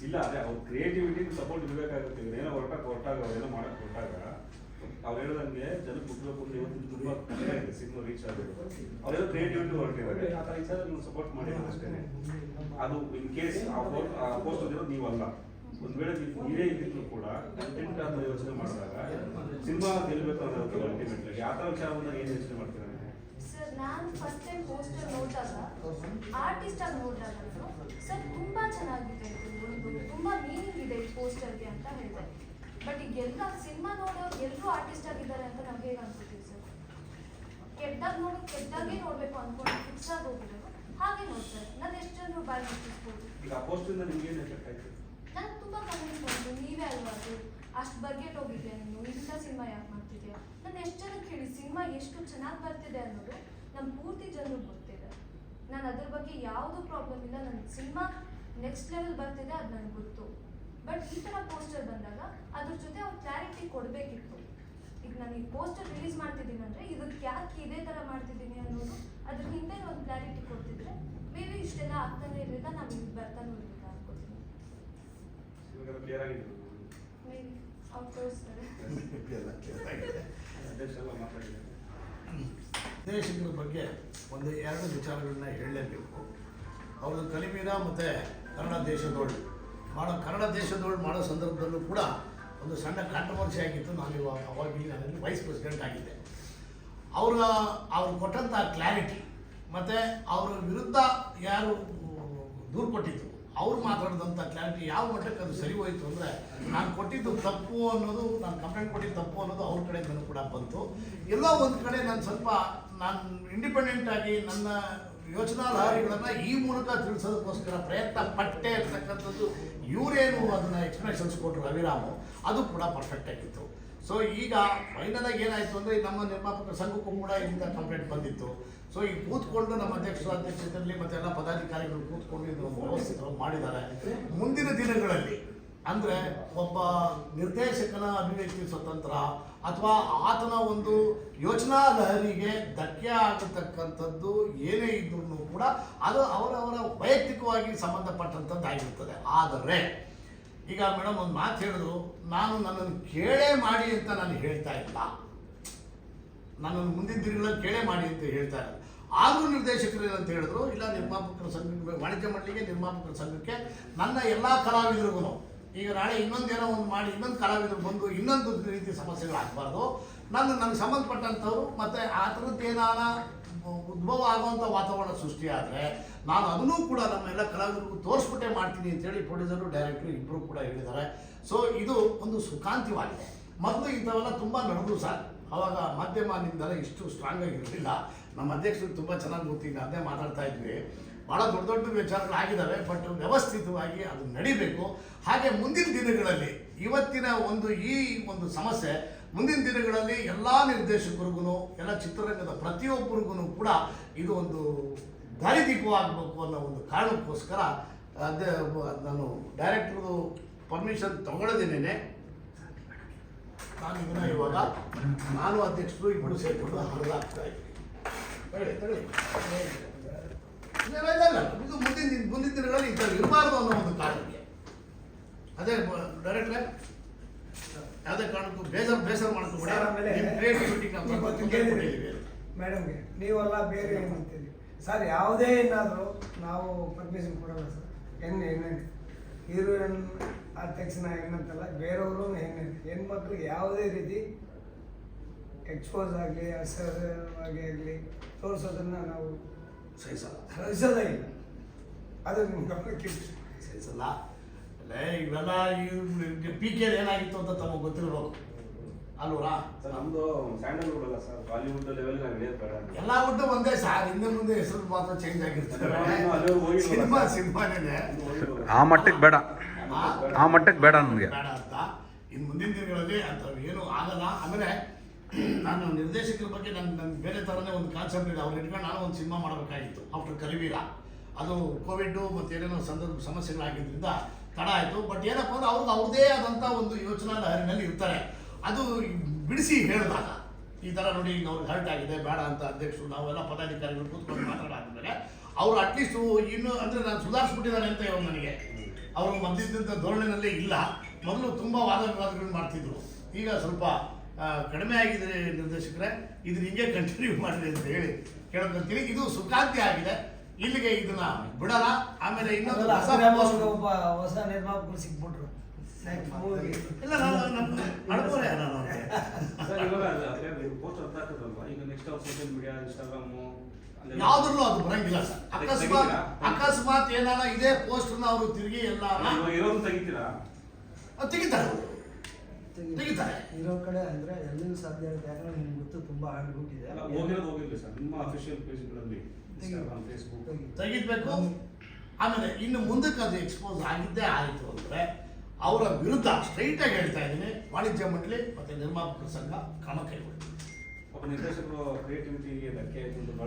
ಇಲ್ಲ. ಅದೇ ಅವ್ರ ಕ್ರಿಯೇಟಿವಿಟಿ ಸಪೋರ್ಟ್ ಇರಬೇಕಾಗುತ್ತೆ. ಏನೋ ಹೊರಟಾಗ ಹೊರಟಾಗ ಅವ್ರೇನೋ ಮಾಡಕ್ ಹೊರಟಾಗ ಅವ್ರು ಹೇಳೋದಂಗೆ ಜನಕ್ಕೆ ಮುಟ್ಬೇಕು ಅಂತ ಇವತ್ತಿನ ತುಂಬಾ ಕಷ್ಟ ಆಗಿದೆ ಸಿನಿಮಾ ರೀಚ್ ಆಗೋದು. ಕ್ರಿಯೇಟಿವ್ ಕ್ರಿಯೇಟಿವಿಟಿ ಹೊರಟಿದ್ದಾರೆ. ಆ ಥರ ನೀವು ಸಪೋರ್ಟ್ ಮಾಡಿದ್ರೆ ಅಷ್ಟೇ. ಅದು ಇನ್ ಕೇಸ್ ಆ ಪೋಸ್ಟ್ ಇರೋದು ನೀವಲ್ಲ. ಒಂದ್ ವೇಳೆ ನೀವು ನೀವೇ ಇದ್ದಿದ್ರು ಕೂಡ ಕಂಟೆಂಟ್ ಅಂತ ಯೋಚನೆ ಮಾಡಿದಾಗ ಸಿನಿಮಾ ಗೆಲ್ಬೇಕು ಅನ್ನೋದು ಅಲ್ಟಿಮೇಟ್ಲಿ ಆ ಥರ ವಿಚಾರ ಬಂದಾಗ ಏನು ಯೋಚನೆ ಮಾಡ್ತೀರಾ ಸರ್ ನಾನು ಫಸ್ಟ್ ಟೈಮ್ ಪೋಸ್ಟರ್ ನೋಡಿದಾಗ ಆರ್ಟಿಸ್ಟ್ ಆಗಿ ನೋಡಿದಾಗ ಸರ್ ತುಂಬಾ ಚೆನ್ನಾಗಿದೆ ಇದು ಒಂದು ತುಂಬಾ ಮೀನಿಂಗ್ ಇದೆ ಈ ಪೋಸ್ಟರ್ಗೆ ಅಂತ ಹೇಳಿದೆ ಬಟ್ ಈಗ ಎಲ್ಲ ಸಿನಿಮಾ ನೋಡೋರು ಎಲ್ಲರೂ ಆರ್ಟಿಸ್ಟ್ ಆಗಿದ್ದಾರೆ ಅಂತ ನಮ್ಗೆ ಹೇಗೆ ಅನ್ಸುತ್ತೆ ಸರ್? ಕೆಟ್ಟದಾಗ ನೋಡಿ ಕೆಟ್ಟದಾಗೆ ನೋಡ್ಬೇಕು ಅನ್ಕೊಂಡು ಫಿಕ್ಸ್ ಆಗಿ ಹೋಗಿರೋದು. ಹಾಗೆ ನೋಡ್ತಾರೆ ನಾನು ಎಷ್ಟು ಜನರು ಬಾಯಿ ಮುಟ್ಟಿಸ್ಬೋದು ಈಗ ಆ ಪೋಸ್ಟಿಂದ ನಿಮ್ಗೆ ಏನು ಎಫೆಕ್ಟ್ ಆಯ್ತು? ನನಗೆ ತುಂಬಾ ಕಮೆಂಟ್ ಬಂತು ನೀವೇ ಅಲ್ವಾ ಅದು? ಅಷ್ಟು ಬರ್ಗೆಟ್ ಹೋಗಿದ್ದೆ ನೀನು ಇಂಥ ಸಿನಿಮಾ ಯಾಕೆ ಮಾಡ್ತಿದ್ಯಾ? ನಾನು ಎಷ್ಟು ಜನಕ್ಕೆ ಹೇಳಿ ಸಿನಿಮಾ ಎಷ್ಟು ಚೆನ್ನಾಗಿ ಬರ್ತಿದೆ ಅನ್ನೋದು ನಮ್ಮ ಪೂರ್ತಿ ಜನರು ಗೊತ್ತಿದೆ. ನಾನು ಅದ್ರ ಬಗ್ಗೆ ಯಾವುದು ಪ್ರಾಬ್ಲಮ್ ಇಲ್ಲ ನನ್ನ ಸಿನಿಮಾ ನೆಕ್ಸ್ಟ್ ಲೆವೆಲ್ ಬರ್ತಿದೆ ಅದು ನನಗೆ ಗೊತ್ತು. ಬಟ್ ಈ ಥರ ಪೋಸ್ಟರ್ ಬಂದಾಗ ಅದ್ರ ಜೊತೆ ಅವ್ರು ಕ್ಲಾರಿಟಿ ಕೊಡಬೇಕಿತ್ತು. ಈಗ ನಾನು ಈ ಪೋಸ್ಟರ್ ರಿಲೀಸ್ ಮಾಡ್ತಿದ್ದೀನಿ ಅಂದರೆ ಇದಕ್ಕೆ ಯಾಕೆ ಇದೇ ಥರ ಮಾಡ್ತಿದ್ದೀನಿ ಅನ್ನೋದು ಅದ್ರ ಹಿಂದೆ ಒಂದು ಕ್ಲಾರಿಟಿ ಕೊಡ್ತಿದ್ರೆ ಮೇ ಬಿ ಇಷ್ಟೆಲ್ಲ ಆಗ್ತಾನೆ ಇರಲಿಲ್ಲ ನಾವು ಇಲ್ಲಿ ಬರ್ತಾನೂ ಇರಲಿಲ್ಲ ಅನ್ಕೋತೀನಿ. ಮೇ ಬಿ ಅವ್ರು ತೋರಿಸ್ತಾರೆ. ನಿರ್ದೇಶಕರ ಬಗ್ಗೆ ಒಂದು ಎರಡು ವಿಚಾರಗಳನ್ನ ಹೇಳಲೇಬೇಕು. ಅವರು ಕಲಿಮೀರ ಮತ್ತು ಕನ್ನಡ ದೇಶದೋಳು ಮಾಡೋ ಕನ್ನಡ ದೇಶದೊಳಗೆ ಮಾಡೋ ಸಂದರ್ಭದಲ್ಲೂ ಕೂಡ ಒಂದು ಸಣ್ಣ ಕಾಂಟ್ರವರ್ಸಿ ಆಗಿತ್ತು. ನಾನು ಇವಾಗ ಅವಾಗ ನಾನಲ್ಲಿ ವೈಸ್ ಪ್ರೆಸಿಡೆಂಟ್ ಆಗಿದ್ದೆ. ಅವರ, ಅವ್ರು ಕೊಟ್ಟಂಥ ಕ್ಲಾರಿಟಿ ಮತ್ತು ಅವರ ವಿರುದ್ಧ ಯಾರು ದೂರು ಕೊಟ್ಟಿದ್ರು, ಅವ್ರು ಮಾತಾಡಿದಂಥ ಕ್ಲಾರಿಟಿ ಯಾವ ಮಟ್ಟಕ್ಕೆ ಅದು ಸರಿ ಹೋಯಿತು ಅಂದರೆ ನಾನು ಕೊಟ್ಟಿದ್ದು ತಪ್ಪು ಅನ್ನೋದು, ನಾನು ಕಂಪ್ಲೇಂಟ್ ಕೊಟ್ಟಿದ್ದು ತಪ್ಪು ಅನ್ನೋದು ಅವ್ರ ಕಡೆ ಕೂಡ ಬಂತು. ಎಲ್ಲೋ ಒಂದು ಕಡೆ ನಾನು ಸ್ವಲ್ಪ, ನಾನು ಇಂಡಿಪೆಂಡೆಂಟ್ ಆಗಿ ನನ್ನ ಯೋಚನಾ ಲಹರಿಗಳನ್ನು ಈ ಮೂಲಕ ತಿಳಿಸೋದಕ್ಕೋಸ್ಕರ ಪ್ರಯತ್ನ ಪಟ್ಟೆ ಅಂತಕ್ಕಂಥದ್ದು ಇವರೇನು ಅದನ್ನ ಎಕ್ಸ್ಪ್ರೆಷನ್ಸ್ ಕೊಟ್ಟರು ರವಿರಾಮು, ಅದು ಕೂಡ ಪರ್ಫೆಕ್ಟ್ ಆಗಿತ್ತು. ಸೊ ಈಗ ಫೈನಲ್ ಆಗಿ ಏನಾಯ್ತು ಅಂದ್ರೆ ನಮ್ಮ ನಿರ್ಮಾಪಕ ಸಂಘಕ್ಕೂ ಕೂಡ ಇದರಿಂದ ಕಂಪ್ಲೇಂಟ್ ಬಂದಿತ್ತು. ಸೊ ಈಗ ಕೂತ್ಕೊಂಡು ನಮ್ಮ ಅಧ್ಯಕ್ಷರು, ಅಧ್ಯಕ್ಷತೆಯಲ್ಲಿ ಮತ್ತೆ ಎಲ್ಲ ಪದಾಧಿಕಾರಿಗಳು ಕೂತ್ಕೊಂಡು ಇದನ್ನು ವ್ಯವಸ್ಥಿತವಾಗಿ ಮಾಡಿದ್ದಾರೆ. ಮುಂದಿನ ದಿನಗಳಲ್ಲಿ ಅಂದ್ರೆ ಒಬ್ಬ ನಿರ್ದೇಶಕನ ಅಭಿವ್ಯಕ್ತಿ ಸ್ವತಂತ್ರ ಅಥವಾ ಆತನ ಒಂದು ಯೋಚನಾ ಲಹರಿಗೆ ಧಕ್ಕೆ ಆಗತಕ್ಕಂಥದ್ದು ಏನೇ ಇದ್ರೂ ಕೂಡ ಅದು ಅವರವರ ವೈಯಕ್ತಿಕವಾಗಿ ಸಂಬಂಧಪಟ್ಟಂಥದ್ದಾಗಿರ್ತದೆ ಆದರೆ, ಈಗ ಮೇಡಮ್ ಒಂದು ಮಾತು ಹೇಳಿದ್ರು ನಾನು ನನ್ನನ್ನು ಕೇಳೇ ಮಾಡಿ ಅಂತ ನಾನು ಹೇಳ್ತಾ ಇಲ್ಲ. ನನ್ನನ್ನು ಮುಂದಿನ ದಿನಗಳಲ್ಲಿ ಕೇಳೇ ಮಾಡಿ ಅಂತ ಹೇಳ್ತಾ ಇಲ್ಲ. ಆದರೂ ನಿರ್ದೇಶಕರು ಏನಂತ ಹೇಳಿದ್ರು, ಇಲ್ಲ ನಿರ್ಮಾಪಕರ ಸಂಘ ವಾಣಿಜ್ಯ ಮಂಡಳಿಗೆ ನಿರ್ಮಾಪಕರ ಸಂಘಕ್ಕೆ ನನ್ನ ಎಲ್ಲ ಕಲಾವಿದರಿಗೂ ಈಗ ನಾಳೆ ಇನ್ನೊಂದೇನೋ ಒಂದು ಮಾಡಿ, ಇನ್ನೊಂದು ಕಲಾವಿದರು ಬಂದು ಇನ್ನೊಂದು ರೀತಿ ಸಮಸ್ಯೆಗಳು ಆಗಬಾರ್ದು. ನನ್ನ, ನನಗೆ ಸಂಬಂಧಪಟ್ಟಂಥವ್ರು ಮತ್ತು ಆ ಥರದ್ದೇನಾನ ಉದ್ಭವ ಆಗುವಂಥ ವಾತಾವರಣ ಸೃಷ್ಟಿಯಾದರೆ ನಾನು ಅದನ್ನೂ ಕೂಡ ನಮ್ಮೆಲ್ಲ ಕಲಾವಿದರಿಗೂ ತೋರಿಸ್ಬಿಟ್ಟೆ ಮಾಡ್ತೀನಿ ಅಂತೇಳಿ ಪೊಲೀಸರು ಡೈರೆಕ್ಟ್ರು ಇಬ್ಬರು ಕೂಡ ಹೇಳಿದ್ದಾರೆ. ಸೊ ಇದು ಒಂದು ಸುಖಾಂತ್ಯವಾಗಿದೆ. ಮೊದಲು ಇಂಥವೆಲ್ಲ ತುಂಬ ನಡೆದು ಸರ್ ಅವಾಗ ಮಾಧ್ಯಮ ನಿಮ್ದೆಲ್ಲ ಇಷ್ಟು ಸ್ಟ್ರಾಂಗ್ ಆಗಿರಲಿಲ್ಲ. ನಮ್ಮ ಅಧ್ಯಕ್ಷರು ತುಂಬ ಚೆನ್ನಾಗಿ ಗೊತ್ತಿದ್ದೆ ಅದೇ ಮಾತಾಡ್ತಾ ಇದ್ವಿ. ಭಾಳ ದೊಡ್ಡ ದೊಡ್ಡ ವಿಚಾರಗಳು ಆಗಿದ್ದಾವೆ ಬಟ್ ವ್ಯವಸ್ಥಿತವಾಗಿ ಅದು ನಡಿಬೇಕು. ಹಾಗೆ ಮುಂದಿನ ದಿನಗಳಲ್ಲಿ, ಇವತ್ತಿನ ಒಂದು ಈ ಒಂದು ಸಮಸ್ಯೆ, ಮುಂದಿನ ದಿನಗಳಲ್ಲಿ ಎಲ್ಲ ನಿರ್ದೇಶಕರಿಗೂ, ಎಲ್ಲ ಚಿತ್ರರಂಗದ ಪ್ರತಿಯೊಬ್ಬರಿಗೂ ಕೂಡ ಇದು ಒಂದು ದಾರಿದೀಪವಾಗಬೇಕು ಅನ್ನೋ ಒಂದು ಕಾರಣಕ್ಕೋಸ್ಕರ ಅದೇ ನಾನು ಡೈರೆಕ್ಟ್ರದು ಪರ್ಮಿಷನ್ ತಗೊಳ್ಳೋದೇನೆ ನಾನು ಇದನ್ನು ಇವಾಗ ನಾನು ಅಧ್ಯಕ್ಷರು ಇಬ್ಬರು ಸೇರಿಕೊಂಡು ಹರಿದಾಗ್ತಾ ಇದ್ದೀನಿ. ಹೇಳಿ ಹೇಳಿ ಇಲ್ಲ. ಇದು ಮುಂದಿನ ದಿನ ಮುಂದಿನ ದಿನಗಳಲ್ಲಿ ಇಂಥವು ಇರಬಾರ್ದು ಅನ್ನೋ ಒಂದು ಕಾರಣಕ್ಕೆ. ಅದೇ ಡೈರೆಕ್ಟ್ರೆ ಯಾವುದೇ ಕಾರಣಕ್ಕೂ ಬೇಸರ ಬೇಸರ ಮಾಡ್ಕೊಂಡು ಮೇಡಮ್ಗೆ ನೀವೆಲ್ಲ ಬೇರೆ ಏನು ಅಂತೀರಿ? ಸರ್ ಯಾವುದೇ ಏನಾದರೂ ನಾವು ಪರ್ಮಿಷನ್ ಕೊಡಲ್ಲ ಸರ್. ಹೆಣ್ಣು ಹೆಣ್ಣು ಹೀರೋಯಿನ್ ಆದ ತಕ್ಷಣ ಹೆಣ್ಣಂತಲ್ಲ ಬೇರೆಯವರು ಹೆಣ್ಣು. ಹೆಣ್ಮಕ್ಳು ಯಾವುದೇ ರೀತಿ ಎಕ್ಸ್ಪೋಸ್ ಆಗಲಿ ಅಸಹವಾಗಿ ಆಗಲಿ ತೋರಿಸೋದನ್ನು ನಾವು ಸಹಿಸಲ್ಲ. ಸಹಿಸೋದೇ. ಇಲ್ಲ ಅದೇ ನಿಮ್ಮ ಗಮನಕ್ಕೆ. ಸಹಿಸಲ್ಲ. ಅಲ್ಲೇ ಇವೆಲ್ಲ ಈ ಪಿ ಕೆ ಏನಾಗಿತ್ತು ಅಂತ ತಮಗೆ ಗೊತ್ತಿರಬೇಕು. ಅಲ್ವರಾ? ಸರ್ ನಮ್ದು ಸ್ಯಾಂಡಲ್ವುಡ್ ಅಲ್ಲ ಸರ್. Bollywood level. ಎಲ್ಲ ಒಟ್ಟು ಒಂದೇ ಸರ್. ಹಿಂದೆ ಮುಂದೆ ಹೆಸರು ಮಾತ್ರ ಚೇಂಜ್ ಆಗಿರ್ತದೆ. ಸಿನಿಮಾ ಸಿನಿಮಾನೇ ಆ ಮಟ್ಟಕ್ಕೆ ಬೇಡ. ಆ? ಮಟ್ಟಕ್ಕೆ ಬೇಡ ನನಗೆ ಬೇಡ ಅಂತ. ಇನ್ನು ಮುಂದಿನ ದಿನಗಳಲ್ಲಿ ಅಂತ ಏನು ಆಗಲ್ಲ. ಆಮೇಲೆ ನಾನು ನಿರ್ದೇಶಕರ ಬಗ್ಗೆ ನನ್ನ ಬೇರೆ ಥರನೇ ಒಂದು ಕಾನ್ಸೆಪ್ಟ್ ಇದೆ. ಅವ್ರು ಇಟ್ಕೊಂಡು ನಾನು ಒಂದು ಸಿನಿಮಾ ಮಾಡಬೇಕಾಗಿತ್ತು. ಆಫ್ಟರ್ ಕರಿವೀರ. ಅದು ಕೋವಿಡ್ಡು ಮತ್ತು ಏನೇನೋ ಸಂದರ್ಭ ಸಮಸ್ಯೆಗಳಾಗಿದ್ದರಿಂದ ತಡ ಆಯಿತು. ಬಟ್ ಏನಪ್ಪ ಅಂದ್ರೆ ಅವ್ರದ್ದು ಅವ್ರದೇ ಆದಂಥ ಒಂದು ಯೋಚನಾ ಲಹರಿನಲ್ಲಿ ಇರ್ತಾರೆ. ಅದು ಬಿಡಿಸಿ ಹೇಳಿದಾಗ, ಈ ಥರ ನೋಡಿ ಈಗ ಅವ್ರಿಗೆ ಹರ್ಟ್ ಆಗಿದೆ, ಬೇಡ ಅಂತ ಅಧ್ಯಕ್ಷರು, ನಾವೆಲ್ಲ ಪದಾಧಿಕಾರಿಗಳು ಕೂತ್ಕೊಂಡು ಮಾತಾಡಾದ್ಮೇಲೆ ಅವರು ಅಟ್ಲೀಸ್ಟ್ ಇನ್ನು ಅಂದರೆ ನಾನು ಸುಧಾರಿಸ್ಬಿಟ್ಟಿದ್ದಾರೆ ಅಂತ ಇವಾಗ ನನಗೆ. ಅವರು ಮಧ್ಯದಿಂದ ಧೋರಣೆಯಲ್ಲೇ ಇಲ್ಲ. ಮೊದಲು ತುಂಬ ವಾದ ವಿವಾದಗಳು ಮಾಡ್ತಿದ್ರು. ಈಗ ಸ್ವಲ್ಪ ಕಡಿಮೆ ಆಗಿದೆ ನಿರ್ದೇಶಕರೇ ಇದನ್ನ ಹಿಂಗೆ ಕಂಟಿನ್ಯೂ ಮಾಡಿದೆ ಅಂತ ಹೇಳಿ ಕೇಳ್ಕೊಂತೀನಿ ಇದು ಸುಖಾಂತಿ ಆಗಿದೆ. ಇಲ್ಲಿಗೆ ಇದನ್ನ ಬಿಡಲ್ಲ. ಆಮೇಲೆ ಇನ್ನೊಂದು ಹೊಸ ಹೊಸ ನಿರ್ಮಾಪಕರು ಸಿಕ್ಬಿಟ್ರು. ಇಲ್ಲ ನಾನು ನಮ್ಮ ಅಡ್ಕೋರೆ ನಾನು. ಯಾವ್ದ್ರಲ್ಲೂ ಅದು ಬರಂಗಿಲ್ಲ ಸರ್. ಅಕಸ್ಮಾತ್? ಅಕಸ್ಮಾತ್ ಏನಾರ ಇದೇ ಪೋಸ್ಟ್ ಅವರು ತಿರುಗಿ ಎಲ್ಲ ತೆಗಿತಾರೆ. ತೆಗಿತಾರೆ. ಇರೋ ಕಡೆ ಅಂದ್ರೆ ಎಲ್ಲಿಯೂ ಸಾಧ್ಯ ಆಗುತ್ತೆ ಯಾಕಂದ್ರೆ ನಿಮ್ಗೆ ಗೊತ್ತು ತುಂಬಾ ಹೋಗಿರೋದು ಹೋಗಿರ್ಲಿ ಸರ್. ನಿಮ್ಮ ಅಫಿಷಿಯಲ್ ಪೇಜ್ಗಳಲ್ಲಿ ಇನ್ಸ್ಟಾಗ್ರಾಮ್ ಫೇಸ್ಬುಕ್ ತೆಗಿ. ತೆಗಿಬೇಕು. ಆಮೇಲೆ ಇನ್ನು ಮುಂದಕ್ಕೆ ಅದು ಎಕ್ಸ್ಪೋಸ್ ಆಗಿದ್ದೇ ಆಯಿತು ಅಂದರೆ ಅವರ ವಿರುದ್ಧ ಸ್ಟ್ರೈಟ್ ಆಗಿ ಹೇಳ್ತಾ ಇದ್ದೀನಿ. ವಾಣಿಜ್ಯ ಮಂಡಳಿ ಮತ್ತೆ ನಿರ್ಮಾಪಕರ ಸಂಘ ಕ್ರಮ ಕೈಗೊಳ್ಳಿ ಒಬ್ಬ ನಿರ್ದೇಶಕರು ಕ್ರಿಯೇಟಿವಿಟಿಗೆ ಧಕ್ಕೆ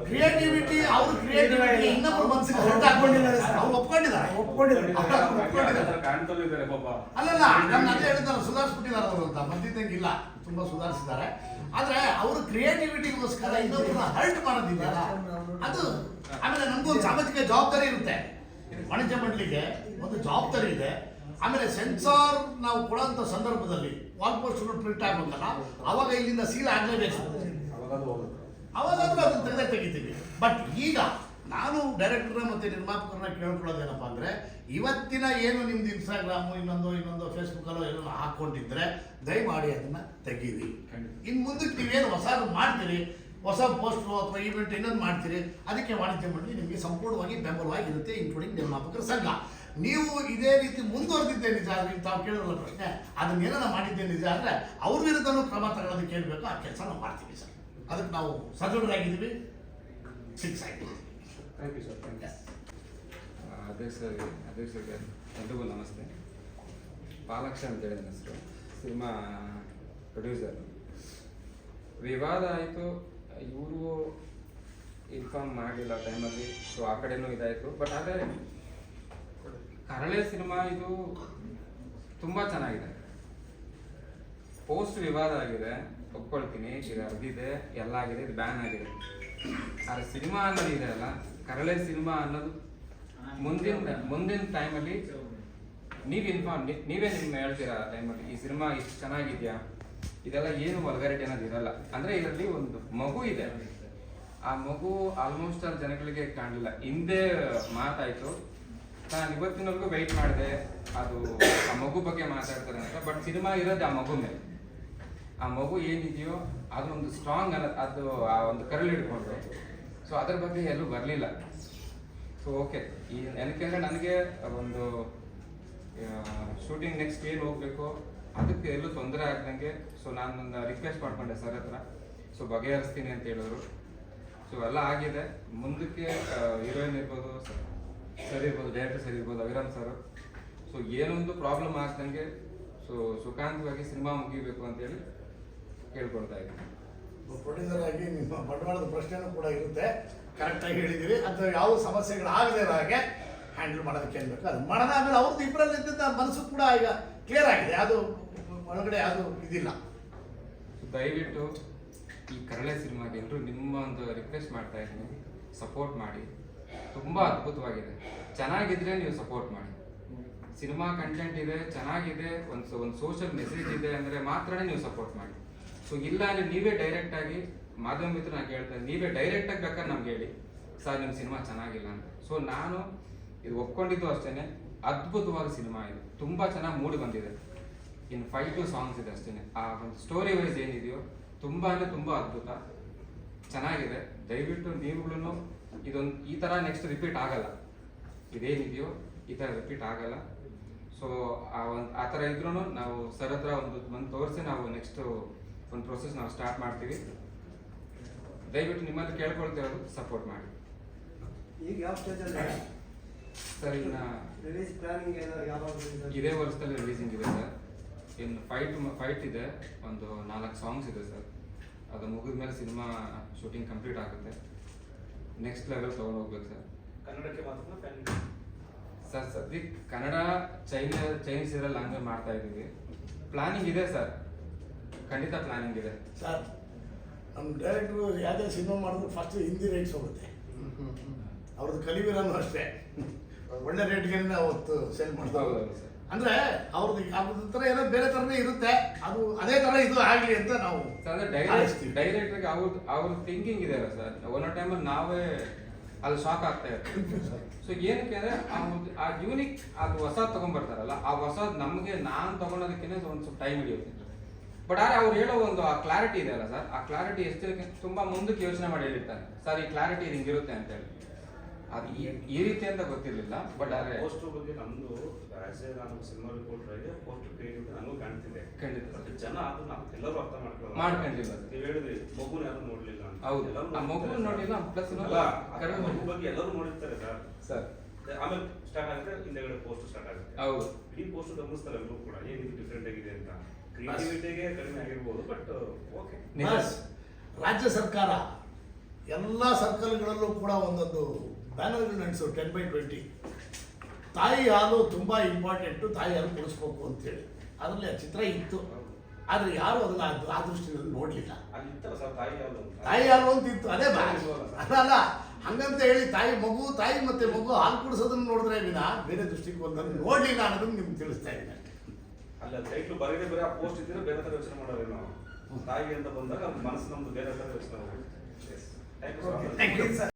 ಕ್ರಿಯೇಟಿವಿಟಿ ಅವ್ರ ಕ್ರಿಯೇಟಿವಿಟಿ ಇನ್ನೊಬ್ಬರ ಮನಸ್ಸಿಗೆ ಹೊರಟಾಕೊಂಡಿದ್ದಾರೆ ಅವ್ರು ಒಪ್ಕೊಂಡಿದ್ದಾರೆ. ಒಪ್ಕೊಂಡಿದ್ದಾರೆ. ಒಪ್ಕೊಂಡಿದ್ದಾರೆ. ಕಾಣ್ತಲೂ ಇದ್ದಾರೆ ಪಾಪ. ಅಲ್ಲಲ್ಲ ನಾನು ಅದೇ ಹೇಳಿದ್ದಾರೆ ಸುಧಾರಿಸ್ಬಿಟ್ಟಿದ್ದಾರೆ ಅವರು ಅಂತ. ಬಂದಿದ್ದಂಗಿಲ್ಲ ತುಂಬಾ ಸುಧಾರಿಸಿದ್ದಾರೆ. ಆದ್ರೆ ಅವರು ಕ್ರಿಯೇಟಿವಿಟಿಗೋಸ್ಕರ ಇನ್ನೊಬ್ಬರನ್ನ ಹರ್ಟ್ ಮಾಡೋದಿದೆಯಲ್ಲ? ಅದು ಆಮೇಲೆ ನಮಗೂ ಒಂದು ಸಾಮಾಜಿಕ ಜವಾಬ್ದಾರಿ ಇರುತ್ತೆ. ವಾಣಿಜ್ಯ ಮಂಡಳಿಗೆ ಒಂದು ಜವಾಬ್ದಾರಿ ಇದೆ. ಆಮೇಲೆ ಸೆನ್ಸಾರ್ ನಾವು ಕೊಡೋಂಥ ಸಂದರ್ಭದಲ್ಲಿ ವಾಲ್ ಪೋಸ್ಟ್ ಪ್ರಿಂಟ್ ಆಗ್ಬೇಕಲ್ಲ ಅವಾಗ ಇಲ್ಲಿಂದ ಸೀಲ್ ಆಗಲೇಬೇಕು. ಅವಾಗ ಅದನ್ನ ತೆಗೆದೇ ತೆಗಿತೀವಿ. ಬಟ್ ಈಗ ನಾನು ಡೈರೆಕ್ಟರ್ನ ಮತ್ತು ನಿರ್ಮಾಪಕರನ್ನ ಕೇಳ್ಕೊಳ್ಳೋದೇನಪ್ಪ ಅಂದರೆ ಇವತ್ತಿನ ಏನು ನಿಮ್ದು ಇನ್ಸ್ಟಾಗ್ರಾಮು ಇನ್ನೊಂದು ಇನ್ನೊಂದು ಫೇಸ್ಬುಕ್ಕಲ್ಲೋ ಏನೋ ಹಾಕೊಂಡಿದ್ರೆ ದಯಮಾಡಿ ಅದನ್ನು ತೆಗೀರಿ. ಇನ್ನು ಮುಂದಕ್ಕೆ ನೀವೇನು ಹೊಸದು ಮಾಡ್ತೀರಿ ಹೊಸ ಪೋಸ್ಟ್ರು ಅಥವಾ ಈವೆಂಟ್ ಇನ್ನೊಂದು ಮಾಡ್ತೀರಿ ಅದಕ್ಕೆ ವಾಣಿಜ್ಯ ಮಂಡಳಿ ನಿಮಗೆ ಸಂಪೂರ್ಣವಾಗಿ ಬೆಂಬಲವಾಗಿ ಇರುತ್ತೆ ಇನ್ಕ್ಲೂಡಿಂಗ್ ನಿರ್ಮಾಪಕರ ಸಂಘ. ನೀವು ಇದೇ ರೀತಿ ಮುಂದುವರೆದಿದ್ದೆ ನಿಜ ಅಂದ್ರೆ ಈಗ ತಾವು ಕೇಳಿರಲ್ಲ ಪ್ರಶ್ನೆ ಅದನ್ನ ಏನಾರ ಮಾಡಿದ್ದೆ ನಿಜ ಅಂದ್ರೆ ಅವ್ರ ವಿರುದ್ಧನೂ ಕ್ರಮ ತಗೊಳ್ಳೋದಕ್ಕೆ ಹೇಳ್ಬೇಕು ಆ ಕೆಲಸ ನಾವು ಮಾಡ್ತೀವಿ ಸರ್. ಅದಕ್ಕೆ ನಾವು ಸದೃಢರಾಗಿದ್ದೀವಿ ಸಿಕ್ಸ್ ಆಗಿದ್ದೀವಿ. Thank you sir thank you ಅಧ್ಯಕ್ಷರಿಗೆ ಅಧ್ಯಕ್ಷರಿಗೆ ಎಲ್ರಿಗೂ ನಮಸ್ತೆ. ಪಾಲಾಕ್ಷ ಅಂತೇಳಿ ನನ್ನ ಹೆಸರು. ಸಿನಿಮಾ ಪ್ರೊಡ್ಯೂಸರ್ ವಿವಾದ ಆಯಿತು. ಇವರು ಇನ್ಫಾರ್ಮ್ ಮಾಡಲಿಲ್ಲ ಟೈಮಲ್ಲಿ ಸೊ ಆ ಕಡೆನೂ ಇದಾಯಿತು. ಬಟ್ ಆದರೆ, ಕರಳೆ ಸಿನಿಮಾ ಇದು ತುಂಬ ಚೆನ್ನಾಗಿದೆ. ಪೋಸ್ಟ್ ವಿವಾದ ಆಗಿದೆ. ಒಪ್ಕೊಳ್ತೀನಿ. ಇದು ಅರ್ದಿದೆ. ಎಲ್ಲ ಆಗಿದೆ. ಇದು ಬ್ಯಾನ್ ಆಗಿದೆ. ಆದರೆ ಸಿನಿಮಾ ಅನ್ನೋದು ಇದೆ ಅಲ್ಲ. ಕರಳೆ ಸಿನಿಮಾ ಅನ್ನೋದು ಮುಂದಿನ ಮುಂದಿನ ಟೈಮಲ್ಲಿ ನೀವು ಇನ್ಫಾರ್ಮ್ ನೀವೇ ನಿಮ್ಮ ಹೇಳ್ತೀರಾ ಟೈಮಲ್ಲಿ ಈ ಸಿನಿಮಾ ಇಷ್ಟು ಚೆನ್ನಾಗಿದೆಯಾ? ಇದೆಲ್ಲ ಏನು ವಲ್ಗಾರಿಟಿ ಅನ್ನೋದು ಇರಲ್ಲ. ಅಂದರೆ ಇದರಲ್ಲಿ ಒಂದು ಮಗು ಇದೆ. ಆ ಮಗು ಆಲ್ಮೋಸ್ಟ್ ಆಲ್ ಜನಗಳಿಗೆ ಕಾಣಲಿಲ್ಲ. ಹಿಂದೆ ಮಾತಾಯಿತು. ನಾನು ಇವತ್ತಿನವರೆಗೂ ವೆಯ್ಟ್ ಮಾಡಿದೆ. ಅದು ಆ ಮಗು ಬಗ್ಗೆ ಮಾತಾಡ್ತಾರೆ ಅಂತ. ಬಟ್ ಸಿನಿಮಾ ಇರೋದು ಆ ಮಗು ಮೇಲೆ. ಆ ಮಗು ಏನಿದೆಯೋ, ಅದೊಂದು ಸ್ಟ್ರಾಂಗ್ ಅನ್ನೋದು ಅದು ಆ ಒಂದು ಕರಳು ಸೊ ಅದ್ರ ಬಗ್ಗೆ ಎಲ್ಲೂ ಬರಲಿಲ್ಲ. ಸೊ ಓಕೆ ಈ ಏನಕ್ಕೆಂದ್ರೆ ನನಗೆ ಒಂದು ಶೂಟಿಂಗ್ ನೆಕ್ಸ್ಟ್ ಏನು ಹೋಗಬೇಕು. ಅದಕ್ಕೆ ಎಲ್ಲೂ ತೊಂದರೆ ಆಗ್ದಂಗೆ ಸೊ ನಾನು ರಿಕ್ವೆಸ್ಟ್ ಮಾಡ್ಕೊಂಡೆ ಸರ್ ಹತ್ರ. ಸೊ ಬಗೆಹರಿಸ್ತೀನಿ ಅಂತ ಹೇಳಿದ್ರು. ಸೊ ಎಲ್ಲ ಆಗಿದೆ. ಮುಂದಕ್ಕೆ ಹೀರೋಯಿನ್ ಇರ್ಬೋದು ಸರ್ ಇರ್ಬೋದು ಡೈರೆಕ್ಟರ್ ಸರ್ ಇರ್ಬೋದು ಅವಿರಾಮ್ ಸರ್. ಸೊ ಏನೊಂದು ಪ್ರಾಬ್ಲಮ್ ಆಗ್ದಂಗೆ ಸೊ ಸುಖಾಂತವಾಗಿ ಸಿನಿಮಾ ಮುಗಿಬೇಕು ಅಂತೇಳಿ ಕೇಳ್ಕೊಳ್ತಾ ಇದ್ದೀನಿ. ಪ್ರೊಡ್ಯೂಸರ್ ಆಗಿ ನಿಮ್ಮ ಬಂಡವಾಳದ ಪ್ರಶ್ನೆನೂ ಕೂಡ ಇರುತ್ತೆ. ಕರೆಕ್ಟಾಗಿ ಹೇಳಿದ್ದೀರಿ. ಅಥವಾ ಯಾವ ಸಮಸ್ಯೆಗಳು ಆಗದೇ ಇರೋ ಹಾಗೆ ಹ್ಯಾಂಡಲ್ ಮಾಡೋದಕ್ಕೆ ಅನ್ಬೇಕು ಅದು ಮಾಡೋಣ ಆಮೇಲೆ ಅವ್ರದ್ದು ಇಬ್ಬರಲ್ಲಿ ಇದ್ದಂಥ ಮನಸ್ಸು ಕೂಡ ಈಗ ಕ್ಲಿಯರ್ ಆಗಿದೆ. ಅದು ಒಳಗಡೆ ಅದು ಇದಿಲ್ಲ. ದಯವಿಟ್ಟು ಈ ಕರಳೆ ಸಿನಿಮಾಗೆ ಎಲ್ಲರೂ ನಿಮ್ಮ ಒಂದು ರಿಕ್ವೆಸ್ಟ್ ಮಾಡ್ತಾ ಇದ್ದೀನಿ. ಸಪೋರ್ಟ್ ಮಾಡಿ. ತುಂಬ ಅದ್ಭುತವಾಗಿದೆ. ಚೆನ್ನಾಗಿದ್ರೆ ನೀವು ಸಪೋರ್ಟ್ ಮಾಡಿ. ಸಿನಿಮಾ ಕಂಟೆಂಟ್ ಇದೆ, ಚೆನ್ನಾಗಿದೆ. ಒಂದು ಒಂದು ಸೋಷಿಯಲ್ ಮೆಸೇಜ್ ಇದೆ ಅಂದರೆ ಮಾತ್ರನೇ ನೀವು ಸಪೋರ್ಟ್ ಮಾಡಿ. ಸೊ ಇಲ್ಲ ಅಂದ್ರೆ ನೀವೇ ಡೈರೆಕ್ಟ್ ಆಗಿ ಮಾಧ್ಯಮ ನಾನು ಕೇಳ್ತಾ ನೀವೇ ಡೈರೆಕ್ಟ್ ಆಗಿ ಬೇಕಾದ್ರೆ ನಮ್ಗೆ ಹೇಳಿ. ಸರ್ ನಿಮ್ಮ ಸಿನಿಮಾ ಚೆನ್ನಾಗಿಲ್ಲ ಅಂತ. ಸೊ ನಾನು ಇದು ಒಪ್ಕೊಂಡಿದ್ದು ಅಷ್ಟೇ ಅದ್ಭುತವಾದ ಸಿನಿಮಾ ಇದು. ತುಂಬ ಚೆನ್ನಾಗಿ ಮೂಡಿ ಬಂದಿದೆ. ಇನ್ನು ಫೈವ್ ಟು ಸಾಂಗ್ಸ್ ಇದೆ ಅಷ್ಟೇ ಆ ಒಂದು ಸ್ಟೋರಿ ವೈಸ್ ಏನಿದೆಯೋ ತುಂಬ ಅಂದರೆ ತುಂಬ ಅದ್ಭುತ. ಚೆನ್ನಾಗಿದೆ. ದಯವಿಟ್ಟು ನೀವುಗಳು ಇದೊಂದು ಈ ಥರ ನೆಕ್ಸ್ಟ್ ರಿಪೀಟ್ ಆಗಲ್ಲ. ಇದೇನಿದೆಯೋ ಈ ಥರ ರಿಪೀಟ್ ಆಗಲ್ಲ. ಸೊ ಆ ಒಂದು ಆ ಥರ ಇದ್ರೂ ನಾವು ಸರ್ ಹತ್ರ ಒಂದು ಬಂದು ತೋರಿಸಿ ನಾವು ನೆಕ್ಸ್ಟ್ ಒಂದು ಪ್ರೊಸೆಸ್ ನಾವು ಸ್ಟಾರ್ಟ್ ಮಾಡ್ತೀವಿ. ದಯವಿಟ್ಟು ನಿಮ್ಮಲ್ಲಿ ಕೇಳ್ಕೊಳ್ತಿರೋದು ಸಪೋರ್ಟ್ ಮಾಡಿ. ಈಗ ಯಾವ ಸ್ಟೇಜಲ್ಲಿ ಸರ್ ಇನ್ನ ರಿಲೀಸ್ ಪ್ಲಾನಿಂಗ್ ಯಾವಾಗ ಇದೇ ವರ್ಷದಲ್ಲಿ ರಿಲೀಸಿಂಗ್ ಇದೆ ಸರ್ ಇನ್ನು ಫೈಟ್ ಫೈಟ್ ಇದೆ. ಒಂದು ನಾಲ್ಕು ಸಾಂಗ್ಸ್ ಇದೆ ಸರ್ ಅದು ಮುಗಿದ ಮೇಲೆ ಸಿನಿಮಾ ಶೂಟಿಂಗ್ ಕಂಪ್ಲೀಟ್ ಆಗುತ್ತೆ. ನೆಕ್ಸ್ಟ್ ಲೆವೆಲ್ ತೊಗೊಂಡು ಹೋಗ್ಬೇಕು ಸರ್ ಕನ್ನಡಕ್ಕೆ ಮಾತ್ರ ಫ್ಯಾನ್ ಸರ್ ಸದ್ಯಕ್ಕೆ ಕನ್ನಡ ಚೈನ ಚೈನೀಸ್ ಇದ್ರಲ್ಲಿ ಲ್ಯಾಂಗ್ವೇಜ್ ಮಾಡ್ತಾ ಇದ್ದೀವಿ. ಪ್ಲಾನಿಂಗ್ ಇದೆ ಸರ್ ಖಂಡಿತ ಪ್ಲಾನಿಂಗ್ ಇದೆ. ಸರ್ ನಮ್ಮ ಡೈರೆಕ್ಟ್ರು ಯಾವುದೇ ಸಿನಿಮಾ ಮಾಡಿದ್ರು ಫಸ್ಟ್ ಹಿಂದಿ ರೇಟ್ಸ್ ಹೋಗುತ್ತೆ. ಅವ್ರದ್ದು ಕಲಿವೀರನು ಅಷ್ಟೇ. ಒಳ್ಳೆ ರೇಟ್ಗೆ ಅವತ್ತು ಸೇಲ್ ಮಾಡ್ತಾರೆ. ಅಂದ್ರೆ ಅವ್ರದ್ದು ಅವ್ರದ್ದು ಥರ ಏನೋ ಬೇರೆ ಥರನೇ ಇರುತ್ತೆ. ಅದು ಅದೇ ಥರ ಇದು ಆಗಲಿ ಅಂತ ನಾವು. ಡೈರೆಕ್ಟ್ರಿಗೆ ಅವ್ರ ಅವ್ರ ಥಿಂಕಿಂಗ್ ಇದೆ ಅಲ್ಲ ಸರ್. ಒಂದೊಂದು ಟೈಮಲ್ಲಿ ನಾವೇ ಅಲ್ಲಿ ಶಾಕ್ ಆಗ್ತಾ ಇರ್ತೀವಿ. ಸೊ ಏನಕ್ಕೆ ಅಂದ್ರೆ ಆ ಯೂನಿಕ್ ಅದು ಹೊಸ ತಗೊಂಡ್ಬರ್ತಾರಲ್ಲ ಆ ಹೊಸ ನಮಗೆ ನಾನು ತಗೊಳೋದಕ್ಕೇನೆ ಒಂದು ಸ್ವಲ್ಪ ಟೈಮ್ ಹಿಡಿಯುತ್ತೆ. ಬಟ್ ಆದ್ರೆ ಅವ್ರು ಹೇಳೋ ಒಂದು ಆ ಕ್ಲಾರಿಟಿ ಇದೆ ಅಲ್ಲ ಸರ್ ಆ ಕ್ಲಾರಿಟಿ ಎಷ್ಟು ತುಂಬಾ ಮುಂದಕ್ಕೆ ಯೋಚನೆ ಮಾಡಿ ಹೇಳಿರ್ತಾರೆ. ಸರ್ ಈ ಕ್ಲಾರಿಟಿ ಹಿಂಗಿರುತ್ತೆ ಅಂತ ಹೇಳಿ. ಅದು ಈ- ರೀತಿ ಅಂತ ಗೊತ್ತಿರಲಿಲ್ಲ ಬಟ್ ಆದ್ರೆ ಪೋಸ್ಟರ್ ಬಗ್ಗೆ ನಮ್ದು ಆಸ್ ಎ ನಾನು ಸಿನಿಮಾ ರಿಪೋರ್ಟರ್ ಆಗಿ ಪೋಸ್ಟರ್ ಕ್ರಿಯೇಟಿವ್ ನನಗೂ ಕಾಣ್ತಿದೆ. ಖಂಡಿತ. ಜನ ಅದನ್ನ ಎಲ್ಲರೂ ಅರ್ಥ ಮಾಡ್ಕೊಳ್ಳಲ್ಲ ಮಾಡ್ಕೊಂಡಿಲ್ಲ. ನೀವು ಹೇಳಿದ್ರಿ ಮಗುನ ಯಾರು ನೋಡ್ಲಿಲ್ಲ ಅಂತ. ಹೌದು. ಎಲ್ಲರೂ ನೋಡಿಲ್ಲ ಪ್ಲಸ್ ಮಗು ಬಗ್ಗೆ ಎಲ್ಲರೂ ನೋಡಿರ್ತಾರೆ ಸರ್ ಸರ್ ಆಮೇಲೆ ಸ್ಟಾರ್ಟ್ ಆಗುತ್ತೆ ಹಿಂದೆಗಡೆ ಪೋಸ್ಟ್ ಸ್ಟಾರ್ಟ್ ಆಗುತ್ತೆ. ಹೌದು. ಇಡೀ ಪೋಸ್ಟ್ ಗಮನಿಸ್ತಾರೆ ಎಲ್ಲರೂ ಕೂಡ ಏನಿದು ಡಿಫ್ರೆಂಟ್ ಆಗಿದೆ ಅಂತ. ಕ್ರಿಯೇಟಿವಿಟಿಗೆ ಕಡಿಮೆ ಆಗಿರ್ಬೋದು ಬಟ್ ಓಕೆ ನಿಜ. ರಾಜ್ಯ ಸರ್ಕಾರ ಎಲ್ಲ ಸರ್ಕಲ್ಗಳಲ್ಲೂ ಕೂಡ ಒಂದೊಂದು ಬ್ಯಾನರ್ಗಳು ನಡೆಸು ಟೆನ್ ಬೈ ಟ್ವೆಂಟಿ ತಾಯಿ ಹಾಲು ತುಂಬ ಇಂಪಾರ್ಟೆಂಟು ತಾಯಿ ಹಾಲು ಕೊಡಿಸ್ಬೇಕು ಅಂತೇಳಿ. ಅದರಲ್ಲಿ ಆ ಚಿತ್ರ ಇತ್ತು. ಆದರೆ ಯಾರು ಅದನ್ನ ಆ- ಆ ದೃಷ್ಟಿಯಲ್ಲಿ ನೋಡಲಿಲ್ಲ ತಾಯಿ ಯಾವುದು ಅಂತ. ತಾಯಿ ಹಾಲು ಅಂತ ಇತ್ತು. ಅದೇ ಅಲ್ಲ. ಹಂಗಂತ ಹೇಳಿ ತಾಯಿ ಮಗು ತಾಯಿ ಮತ್ತೆ ಮಗು ಹಾಲು ಕುಡಿಸೋದನ್ನ ನೋಡಿದ್ರೆ ವಿನ ಬೇರೆ ದೃಷ್ಟಿಕೋನದಲ್ಲಿ ನೋಡಲಿಲ್ಲ ಅನ್ನೋದನ್ನ ನಿಮ್ಗೆ ತಿಳಿಸ್ತಾ ಇದ್ದೀನಿ ಅಲ್ಲ ಟೈಟ್ಲು ಬರೀದೇ ಬರೀ ಆ ಪೋಸ್ಟ್ ಇದ್ದರೆ ಬೇರೆ ಥರ ಯೋಚನೆ ಮಾಡೋದು ನಾವು ತಾಯಿ ಅಂತ ಬಂದಾಗ ಮನಸ್ಸು ನಮ್ದು ಬೇರೆ ಥರ ಯೋಚನೆ ಮಾಡೋದು ಥ್ಯಾಂಕ್ ಯು.